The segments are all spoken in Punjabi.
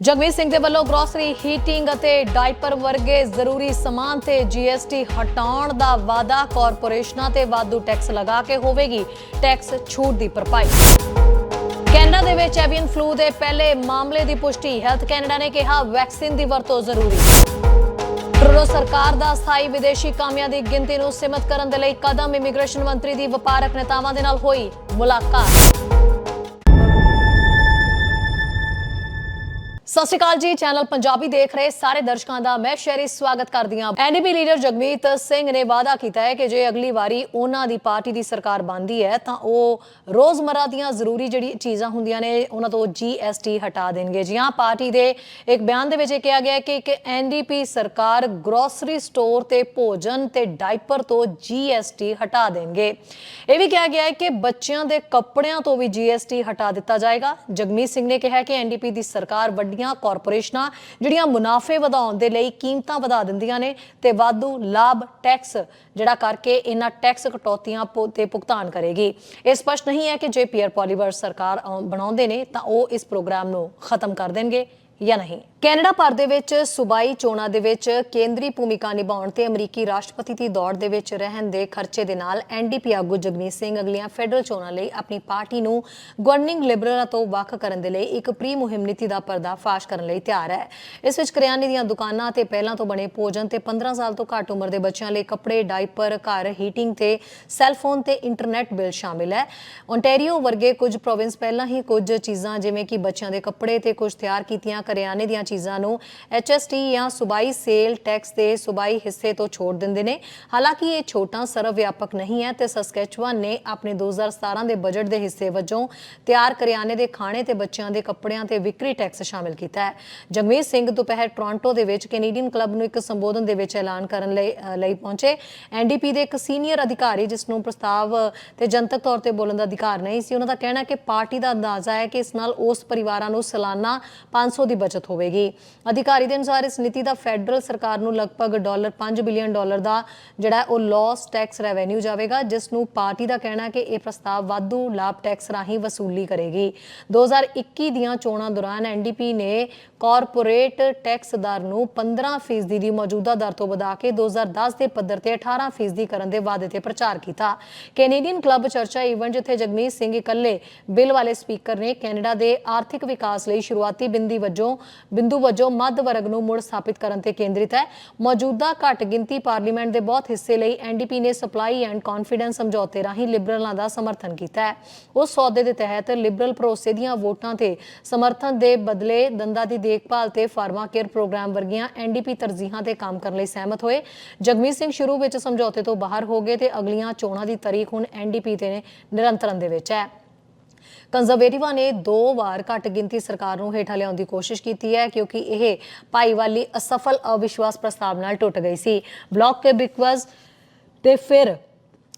ਜਗਮੀਤ ਸਿੰਘ ਦੇ ਵੱਲੋਂ ਗਰੋਸਰੀ ਹੀਟਿੰਗ ਅਤੇ ਡਾਈਪਰ ਵਰਗੇ ਜ਼ਰੂਰੀ ਸਮਾਨ ਤੇ ਜੀਐਸਟੀ ਹਟਾਉਣ ਦਾ ਵਾਅਦਾ ਕਾਰਪੋਰੇਸ਼ਨਾਂ ਤੇ ਵਾਧੂ ਟੈਕਸ ਲਗਾ ਕੇ ਹੋਵੇਗੀ। ਟੈਕਸ ਛੂਟ ਦੀ ਭਰਪਾਈ। ਕੈਨੇਡਾ ਦੇ ਵਿੱਚ ਐਵੀਅਨ ਫਲੂ ਦੇ ਪਹਿਲੇ ਮਾਮਲੇ ਦੀ ਪੁਸ਼ਟੀ। ਹੈਲਥ ਕੈਨੇਡਾ ਨੇ ਕਿਹਾ ਵੈਕਸੀਨ ਦੀ ਵਰਤੋਂ ਜ਼ਰੂਰੀ। ਟਰੂਡੋ ਸਰਕਾਰ ਦਾ ਸਥਾਈ ਵਿਦੇਸ਼ੀ ਕਾਮਿਆਂ ਦੀ ਗਿਣਤੀ ਨੂੰ ਸੀਮਤ ਕਰਨ ਦੇ ਲਈ ਕਦਮ ਇਮੀਗ੍ਰੇਸ਼ਨ ਮੰਤਰੀ ਦੀ ਵਪਾਰਕ ਨੇਤਾਵਾਂ ਦੇ ਨਾਲ ਹੋਈ ਮੁਲਾਕਾਤ। ਸਤਿ ਸ਼੍ਰੀ ਅਕਾਲ ਜੀ, ਚੈਨਲ ਪੰਜਾਬੀ ਦੇਖ ਰਹੇ ਸਾਰੇ ਦਰਸ਼ਕਾਂ ਦਾ ਮੈਂ ਸ਼ੈਰੀ ਸਵਾਗਤ ਕਰਦੀ ਹਾਂ। ਐਨਡੀਪੀ ਲੀਡਰ ਜਗਮੀਤ ਸਿੰਘ ਨੇ ਵਾਅਦਾ ਕੀਤਾ ਹੈ ਕਿ ਜੇ ਅਗਲੀ ਵਾਰੀ ਉਹਨਾਂ ਦੀ ਪਾਰਟੀ ਦੀ ਸਰਕਾਰ ਬਣਦੀ ਹੈ, ਤਾਂ ਉਹ ਰੋਜ਼ਮਰਾ ਦੀਆਂ ਜ਼ਰੂਰੀ ਜਿਹੜੀ ਚੀਜ਼ਾਂ ਹੁੰਦੀਆਂ ਨੇ, ਉਹਨਾਂ ਤੋਂ ਜੀਐਸਟੀ ਹਟਾ ਦੇਣਗੇ। ਜੀ ਹਾਂ, ਪਾਰਟੀ ਦੇ ਇੱਕ ਬਿਆਨ ਦੇ ਵਿੱਚ ਇਹ ਕਿਹਾ ਗਿਆ ਕਿ ਇੱਕ ਐਨਡੀਪੀ ਸਰਕਾਰ ਗਰੋਸਰੀ ਸਟੋਰ ਤੇ ਭੋਜਨ ਤੇ ਡਾਈਪਰ ਤੋਂ ਜੀਐਸਟੀ ਹਟਾ ਦੇਣਗੇ। ਇਹ ਵੀ ਕਿਹਾ ਗਿਆ ਹੈ ਕਿ ਬੱਚਿਆਂ ਦੇ ਕੱਪੜਿਆਂ ਤੋਂ ਵੀ ਜੀਐਸਟੀ ਹਟਾ ਦਿੱਤਾ ਜਾਏਗਾ। ਜਗਮੀਤ ਸਿੰਘ ਨੇ ਕਿਹਾ ਕਿ ਐਨਡੀਪੀ ਦੀ ਸਰਕਾਰ ਵੱਡੀਆਂ ਕਾਰਪੋਰੇਸ਼ਨਾਂ, ਜਿਹੜੀਆਂ ਮੁਨਾਫੇ ਵਧਾਉਣ ਦੇ ਲਈ ਕੀਮਤਾਂ ਵਧਾ ਦਿੰਦੀਆਂ ਨੇ ਤੇ ਵਾਧੂ ਲਾਭ ਟੈਕਸ, ਜਿਹੜਾ ਕਰਕੇ ਇਹਨਾਂ ਟੈਕਸ ਕਟੌਤੀਆਂ ਤੇ ਭੁਗਤਾਨ ਕਰੇਗੀ। ਇਹ ਸਪਸ਼ਟ ਨਹੀਂ ਹੈ ਕਿ ਜੇ ਪੀਅਰ ਪੋਲੀਵਰ ਸਰਕਾਰ ਬਣਾਉਂਦੇ ਨੇ ਤਾਂ ਉਹ ਇਸ ਪ੍ਰੋਗਰਾਮ ਨੂੰ ਖਤਮ ਕਰ ਦੇਣਗੇ ਜਾਂ ਨਹੀਂ। ਕੈਨੇਡਾ ਭਰ ਦੇ ਵਿੱਚ ਸੂਬਾਈ ਚੋਣਾਂ ਦੇ ਵਿੱਚ ਕੇਂਦਰੀ ਭੂਮਿਕਾ ਨਿਭਾਉਣ ਤੇ ਅਮਰੀਕੀ ਰਾਸ਼ਟਰਪਤੀ ਦੀ ਦੌੜ ਦੇ ਵਿੱਚ ਰਹਿਣ ਦੇ ਖਰਚੇ ਦੇ ਨਾਲ ਐਨਡੀਪੀ ਆਗੂ ਜਗਮੀਤ ਸਿੰਘ ਅਗਲੀਆਂ ਫੈਡਰਲ ਚੋਣਾਂ ਲਈ ਆਪਣੀ ਪਾਰਟੀ ਨੂੰ ਗਵਰਨਿੰਗ ਲਿਬਰਲਾਂ ਤੋਂ ਵੱਖ ਕਰਨ ਦੇ ਲਈ ਇੱਕ ਪ੍ਰੀ ਮੁਹਿੰਮ ਨੀਤੀ ਦਾ ਪਰਦਾਫਾਸ਼ ਕਰਨ ਲਈ ਤਿਆਰ ਹੈ। ਇਸ ਵਿੱਚ ਕਰਿਆਨੇ ਦੀਆਂ ਦੁਕਾਨਾਂ ਤੇ ਪਹਿਲਾਂ ਤੋਂ ਬਣੇ ਭੋਜਨ ਤੇ 15 ਸਾਲ ਤੋਂ ਘੱਟ ਉਮਰ ਦੇ ਬੱਚਿਆਂ ਲਈ ਕੱਪੜੇ ਡਾਈਪਰ ਘਰ, ਹੀਟਿੰਗ ਤੇ ਸੈੱਲ ਫੋਨ ਤੇ ਇੰਟਰਨੈਟ ਬਿੱਲ ਸ਼ਾਮਿਲ ਹੈ। ਓਨਟਾਰੀਓ ਵਰਗੇ ਕੁਝ ਪ੍ਰੋਵਿੰਸ ਪਹਿਲਾਂ ਹੀ ਕੁਝ ਚੀਜ਼ਾਂ ਜਿਵੇਂ ਕਿ ਬੱਚਿਆਂ ਦੇ ਕੱਪੜੇ ਤੇ ਕੁਝ ਤਿਆਰ ਕੀਤੀਆਂ, ਕਰਿਆਨੇ ਦੀਆਂ ਚੀਜ਼ਾਂ ਨੂੰ ਐਚਐਸਟੀ ਜਾਂ ਸੂਬਾਈ ਸੇਲ ਟੈਕਸ ਦੇ ਸੂਬਾਈ ਹਿੱਸੇ ਤੋਂ ਛੋੜ ਦਿੰਦੇ ਨੇ। ਹਾਲਾਂਕਿ ਇਹ ਛੋਟਾਂ ਸਰਵ ਵਿਆਪਕ ਨਹੀਂ ਹੈ ਤੇ ਸਸਕੈਚੁਅਨ ਨੇ ਆਪਣੇ 2017 ਦੇ ਬਜਟ ਦੇ ਹਿੱਸੇ ਵਜੋਂ ਤਿਆਰ ਕਰਿਆਨੇ ਦੇ ਖਾਣੇ ਤੇ ਬੱਚਿਆਂ ਦੇ ਕੱਪੜਿਆਂ ਤੇ ਵਿਕਰੀ ਟੈਕਸ ਸ਼ਾਮਿਲ ਕੀਤਾ ਹੈ। ਜਗਮੀਤ ਸਿੰਘ ਦੁਪਹਿਰ ਟੋਰਾਂਟੋ ਦੇ ਵਿੱਚ ਕੈਨੇਡੀਅਨ ਕਲੱਬ ਨੂੰ ਇੱਕ ਸੰਬੋਧਨ ਦੇ ਵਿੱਚ ਐਲਾਨ ਕਰਨ ਲਈ ਅ, ਲਈ ਪਹੁੰਚੇ। ਐਨਡੀਪੀ ਦੇ ਇੱਕ ਸੀਨੀਅਰ ਅਧਿਕਾਰੀ ਜਿਸ ਨੂੰ ਪ੍ਰਸਤਾਵ ਤੇ ਜਨਤਕ ਤੌਰ ਤੇ ਬੋਲਣ ਦਾ ਅਧਿਕਾਰ ਨਹੀਂ ਸੀ ਉਹਨਾਂ ਦਾ ਕਹਿਣਾ ਕਿ ਪਾਰਟੀ ਦਾ ਅੰਦਾਜ਼ਾ ਹੈ ਕਿ ਇਸ ਨਾਲ ਉਸ ਪਰਿਵਾਰਾਂ ਨੂੰ ਸਾਲਾਨਾ 500 ਦੀ ਬਚਤ ਹੋਵੇਗੀ। ਅਧਿਕਾਰੀ ਦੇ ਅਨੁਸਾਰ ਇਸ ਨੀਤੀ ਦਾ ਫੈਡਰਲ ਸਰਕਾਰ ਨੂੰ ਲਗਭਗ ਡਾਲਰ 5 ਬਿਲੀਅਨ ਡਾਲਰ ਦਾ ਜਿਹੜਾ ਉਹ ਲਾਸ ਟੈਕਸ ਰੈਵਨਿਊ ਜਾਵੇਗਾ, ਜਿਸ ਨੂੰ ਪਾਰਟੀ ਦਾ ਕਹਿਣਾ ਕਿ ਇਹ ਪ੍ਰਸਤਾਵ ਵਾਧੂ ਲਾਭ ਟੈਕਸ ਰਾਹੀਂ ਵਸੂਲੀ ਕਰੇਗੀ। 2021 ਦੀਆਂ ਚੋਣਾਂ ਦੌਰਾਨ ਐਨਡੀਪੀ ਨੇ ਕਾਰਪੋਰੇਟ ਟੈਕਸ ਦਰ ਨੂੰ 15% ਦੀ ਮੌਜੂਦਾ ਦਰ ਤੋਂ ਵਧਾ ਕੇ 2010 ਦੇ ਪੱਧਰ ਤੇ 18% ਕਰਨ ਦੇ ਵਾਅਦੇ ਤੇ ਪ੍ਰਚਾਰ ਕੀਤਾ। ਕੈਨੇਡੀਅਨ ਕਲੱਬ ਚਰਚਾ ਇਵੈਂਟ ਜਿੱਥੇ ਜਗਮੀਤ ਸਿੰਘ ਇਕੱਲੇ ਬਿੱਲ ਵਾਲੇ ਸਪੀਕਰ ਨੇ ਕੈਨੇਡਾ ਦੇ ਆਰਥਿਕ ਵਿਕਾਸ ਲਈ ਸ਼ੁਰੂਆਤੀ ਬਿੰਦੀ ਵਜੋਂ ਬਿੰਦੂ ਵਜੋਂ ਮੱਧ ਵਰਗ ਨੂੰ ਮੁੜ ਸਥਾਪਿਤ ਕਰਨ ਤੇ ਕੇਂਦਰਿਤ ਹੈ। ਮੌਜੂਦਾ ਘੱਟ ਗਿਣਤੀ ਪਾਰਲੀਮੈਂਟ ਦੇ ਬਹੁਤ ਹਿੱਸੇ ਲਈ ਐਨਡੀਪੀ ਨੇ ਸਪਲਾਈ ਐਂਡ ਕੌਨਫੀਡੈਂਸ ਸਮਝੌਤੇ ਰਾਹੀਂ ਲਿਬਰਲਾਂ ਦਾ ਸਮਰਥਨ ਕੀਤਾ ਹੈ। ਉਸ ਸੌਦੇ ਦੇ ਤਹਿਤ ਲਿਬਰਲ ਭਰੋਸੇ ਦੀਆਂ ਵੋਟਾਂ ਤੇ ਸਮਰਥਨ ਦੇ ਬਦਲੇ ਦੰਦਾਂ ਦੀ ਦੇਖਭਾਲ ਤੇ ਫਾਰਮਾ ਕੇਅਰ ਪ੍ਰੋਗਰਾਮ ਵਰਗੀਆਂ ਐਨਡੀਪੀ ਤਰਜੀਹਾਂ ਤੇ ਕੰਮ ਕਰਨ ਲਈ ਸਹਿਮਤ ਹੋਏ। ਜਗਮੀਤ ਸਿੰਘ ਸ਼ੁਰੂ ਵਿੱਚ ਸਮਝੌਤੇ ਤੋਂ ਬਾਹਰ ਹੋ ਗਏ ਤੇ ਅਗਲੀਆਂ ਚੋਣਾਂ ਦੀ ਤਾਰੀਖ ਹੁਣ ਐਨਡੀਪੀ ਤੇ ਨਿਰੰਤਰਨ ਦੇ ਵਿੱਚ ਹੈ। ਕੰਜ਼ਰਵੇਟਿਵਾਂ ਨੇ ਦੋ ਵਾਰ ਘੱਟ ਗਿਣਤੀ ਸਰਕਾਰ ਨੂੰ ਹੇਠਾਂ ਲਿਆਉਣ ਦੀ ਕੋਸ਼ਿਸ਼ ਕੀਤੀ ਹੈ, ਕਿਉਂਕਿ ਇਹ ਭਾਈਵਾਲੀ ਅਸਫਲ ਅਵਿਸ਼ਵਾਸ ਪ੍ਰਸਤਾਵ ਨਾਲ ਟੁੱਟ ਗਈ ਸੀ। ਬਲੌਕ ਕੇ ਬਿਕਵਾਜ਼ ਤੇ ਫਿਰ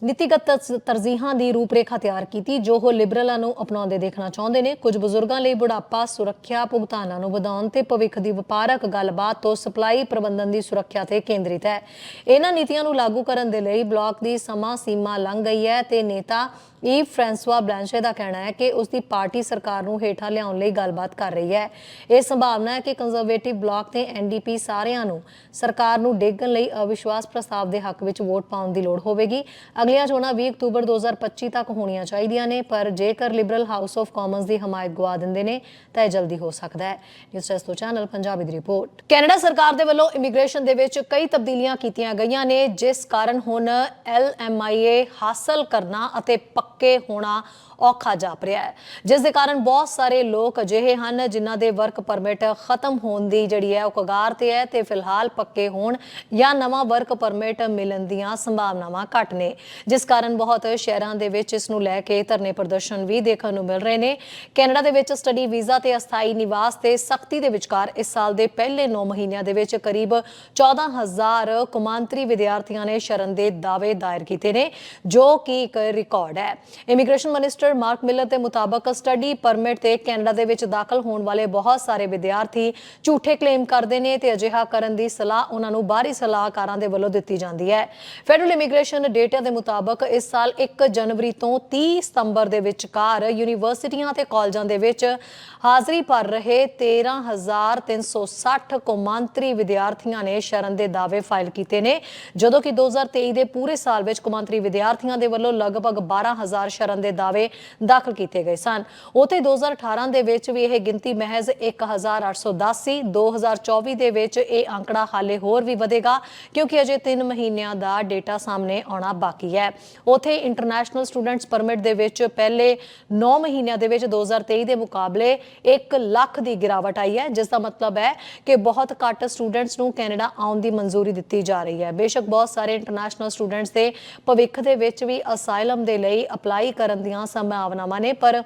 ਨੀਤੀਗਤ ਤਰਜੀਹਾਂ ਦੀ ਰੂਪਰੇਖਾ ਤਿਆਰ ਕੀਤੀ, ਜੋ ਉਹ ਲਿਬਰਲਾਂ ਨੂੰ ਅਪਣਾਉਂਦੇ ਦੇਖਣਾ ਚਾਹੁੰਦੇ ਨੇ। ਕੁਝ ਬਜ਼ੁਰਗਾਂ ਲਈ ਬੁਢਾਪਾ, ਸੁਰੱਖਿਆ, ਭੁਗਤਾਨਾਂ ਨੂੰ ਵਧਾਉਣ ਤੇ ਭਵਿੱਖ ਦੀ ਵਪਾਰਕ ਗੱਲਬਾਤ ਤੋਂ ਸਪਲਾਈ ਪ੍ਰਬੰਧਨ ਦੀ ਸੁਰੱਖਿਆ ਤੇ ਕੇਂਦਰਿਤ ਹੈ। ਇਹਨਾਂ ਨੀਤੀਆਂ ਨੂੰ ਲਾਗੂ ਕਰਨ ਦੇ ਲਈ ਬਲਾਕ ਦੀ ਸਮਾਂ ਸੀਮਾ ਲੰਘ ਗਈ ਹੈ ਤੇ ਨੇਤਾ ਈ ਫ੍ਰਾਂਸਵਾ ਬਲਾਂਸ਼ੇ ਦਾ ਕਹਿਣਾ ਹੈ ਕਿ ਉਸ ਦੀ ਪਾਰਟੀ ਸਰਕਾਰ ਨੂੰ ਹੇਠਾਂ ਲਿਆਉਣ ਲਈ ਗੱਲਬਾਤ ਕਰ ਰਹੀ ਹੈ। ਇਹ ਸੰਭਾਵਨਾ ਹੈ ਕਿ ਕੰਜ਼ਰਵੇਟਿਵ ਬਲਾਕ ਤੇ ਐਨਡੀਪੀ ਸਾਰਿਆਂ ਨੂੰ ਸਰਕਾਰ ਨੂੰ ਡੇਗਣ ਲਈ ਅਵਿਸ਼ਵਾਸ ਪ੍ਰਸਤਾਵ ਦੇ ਹੱਕ ਵਿੱਚ ਵੋਟ ਪਾਉਣ ਦੀ ਲੋੜ ਹੋਵੇਗੀ। ਅਗਲੀਆਂ ਚੋਣਾਂ 20 ਅਕਤੂਬਰ 2025 ਤੱਕ ਹੋਣੀਆਂ ਚਾਹੀਦੀਆਂ ਨੇ, ਪਰ ਜੇਕਰ ਲਿਬਰਲ ਹਾਊਸ ਆਫ ਕਾਮਨਸ ਦੀ ਹਮਾਇਤ ਗਵਾ ਦਿੰਦੇ ਨੇ, ਤਾਂ ਇਹ ਜਲਦੀ ਹੋ ਸਕਦਾ ਹੈ। ਨਿਊਜ਼ ਟੈਸਟ ਚੈਨਲ ਪੰਜਾਬੀ ਦੀ ਰਿਪੋਰਟ। ਕੈਨੇਡਾ ਸਰਕਾਰ ਦੇ ਵੱਲੋਂ ਇਮੀਗ੍ਰੇਸ਼ਨ ਦੇ ਵਿੱਚ ਕਈ ਤਬਦੀਲੀਆਂ ਕੀਤੀਆਂ ਗਈਆਂ ਨੇ, ਜਿਸ ਕਾਰਨ ਹੁਣ ਐਲਐਮਆਈਏ ਹਾਸਲ ਕਰਨਾ ਅਤੇ ਪੱਕੇ ਪੱਕੇ ਹੋਣਾ ਔਖਾ ਜਾਪ ਰਿਹਾ ਹੈ। ਜਿਸ ਦੇ ਕਾਰਨ ਬਹੁਤ ਸਾਰੇ ਲੋਕ ਅਜਿਹੇ ਹਨ ਜਿਨ੍ਹਾਂ ਦੇ ਵਰਕ ਪਰਮਿਟ ਖਤਮ ਹੋਣ ਦੀ ਜਿਹੜੀ ਹੈ ਉਹ ਕਗਾਰ ਤੇ ਹੈ ਤੇ ਫਿਲਹਾਲ ਪੱਕੇ ਹੋਣ ਜਾਂ ਨਵਾਂ ਵਰਕ ਪਰਮਿਟ ਮਿਲਣ ਦੀਆਂ ਸੰਭਾਵਨਾਵਾਂ ਘੱਟ ਨੇ। ਜਿਸ ਕਾਰਨ ਬਹੁਤ ਸ਼ਹਿਰਾਂ ਦੇ ਵਿੱਚ ਇਸ ਨੂੰ ਲੈ ਕੇ ਧਰਨੇ ਪ੍ਰਦਰਸ਼ਨ ਵੀ ਦੇਖਣ ਨੂੰ ਮਿਲ ਰਹੇ ਨੇ। ਕੈਨੇਡਾ ਦੇ ਵਿੱਚ ਸਟੱਡੀ ਵੀਜ਼ਾ ਤੇ ਅਸਥਾਈ ਨਿਵਾਸ ਤੇ ਸਖਤੀ ਦੇ ਵਿਚਕਾਰ ਇਸ ਸਾਲ ਦੇ ਪਹਿਲੇ 9 ਮਹੀਨਿਆਂ ਦੇ ਵਿੱਚ ਕਰੀਬ 14000 ਕੌਮਾਂਤਰੀ ਵਿਦਿਆਰਥੀਆਂ ਨੇ ਸ਼ਰਨ ਦੇ ਦਾਅਵੇ ਦਾਇਰ ਕੀਤੇ ਨੇ, ਜੋ ਕਿ ਇੱਕ ਰਿਕਾਰਡ ਹੈ। ਇਮੀਗ੍ਰੇਸ਼ਨ ਮਿਨਿਸਟਰ ਮਾਰਕ ਮਿਲਰ ਦੇ ਮੁਤਾਬਕ ਸਟੱਡੀ ਪਰਮਿਟ ਤੇ ਕੈਨੇਡਾ ਦੇ ਵਿੱਚ ਦਾਖਲ ਹੋਣ ਵਾਲੇ ਬਹੁਤ ਸਾਰੇ ਵਿਦਿਆਰਥੀ ਝੂਠੇ ਕਲੇਮ ਕਰਦੇ ਨੇ ਤੇ ਅਜਿਹਾ ਕਰਨ ਦੀ ਸਲਾਹ ਉਹਨਾਂ ਨੂੰ ਬਾਹਰੀ ਸਲਾਹਕਾਰਾਂ ਦੇ ਵੱਲੋਂ ਦਿੱਤੀ ਜਾਂਦੀ ਹੈ। ਫੈਡਰਲ ਇਮੀਗ੍ਰੇਸ਼ਨ ਡੇਟਾ ਦੇ ਮੁਤਾਬਕ ਇਸ ਸਾਲ 1 ਜਨਵਰੀ ਤੋਂ 30 ਸਤੰਬਰ ਦੇ ਵਿਚਕਾਰ ਯੂਨੀਵਰਸਿਟੀਆਂ ਤੇ ਕਾਲਜਾਂ ਦੇ ਵਿੱਚ ਹਾਜ਼ਰੀ ਭਰ ਰਹੇ 13360 ਕੌਮਾਂਤਰੀ ਵਿਦਿਆਰਥੀਆਂ ਨੇ ਸ਼ਰਨ ਦੇ ਦਾਅਵੇ ਫਾਈਲ ਕੀਤੇ ਨੇ, ਜਦੋਂ ਕਿ 2023 ਦੇ ਪੂਰੇ ਸਾਲ ਵਿੱਚ ਕੌਮਾਂਤਰੀ ਵਿਦਿਆਰਥੀਆਂ ਦੇ ਵੱਲੋਂ ਲਗਭਗ 12000 ਸ਼ਰਨ ਦੇ ਦਾਅਵੇ ਦਾਖਲ ਕੀਤੇ ਗਏ ਸਨ। ਉਤੇ 2018 ਦੇ ਵਿੱਚ ਵੀ ਇਹ ਗਿਣਤੀ ਮਹਿਜ਼ 1810 ਸੀ 2024 ਦੇ ਵਿੱਚ ਇਹ ਅੰਕੜਾ ਹਾਲੇ ਹੋਰ ਵੀ ਵਧੇਗਾ ਕਿਉਂਕਿ ਅਜੇ 3 ਮਹੀਨਿਆਂ ਦਾ ਡੇਟਾ ਸਾਹਮਣੇ ਆਉਣਾ ਬਾਕੀ ਹੈ। ਉਥੇ ਇੰਟਰਨੈਸ਼ਨਲ ਸਟੂਡੈਂਟਸ ਪਰਮਿਟ ਦੇ ਵਿੱਚ ਪਹਿਲੇ 9 ਮਹੀਨਿਆਂ ਦੇ ਵਿੱਚ 2023 ਦੇ ਮੁਕਾਬਲੇ 1 ਲੱਖ ਦੀ ਗਿਰਾਵਟ ਆਈ ਹੈ, ਜਿਸ ਦਾ ਮਤਲਬ ਹੈ ਕਿ ਬਹੁਤ ਘੱਟ ਸਟੂਡੈਂਟਸ ਨੂੰ ਕੈਨੇਡਾ ਆਉਣ ਦੀ ਮਨਜ਼ੂਰੀ ਦਿੱਤੀ ਜਾ ਰਹੀ ਹੈ। ਬੇਸ਼ੱਕ ਬਹੁਤ ਸਾਰੇ ਇੰਟਰਨੈਸ਼ਨਲ ਸਟੂਡੈਂਟਸ ਦੇ ਭਵਿੱਖ ਦੇ ਵਿੱਚ ਵੀ ਅਸਾਈਲਮ ਦੇ ਲਈ ਅਪਲਾਈ ਕਰਨ ਦੀਆਂ ਸੰਭਾਵਨਾਵਾਂ ਨੇ ਪਰ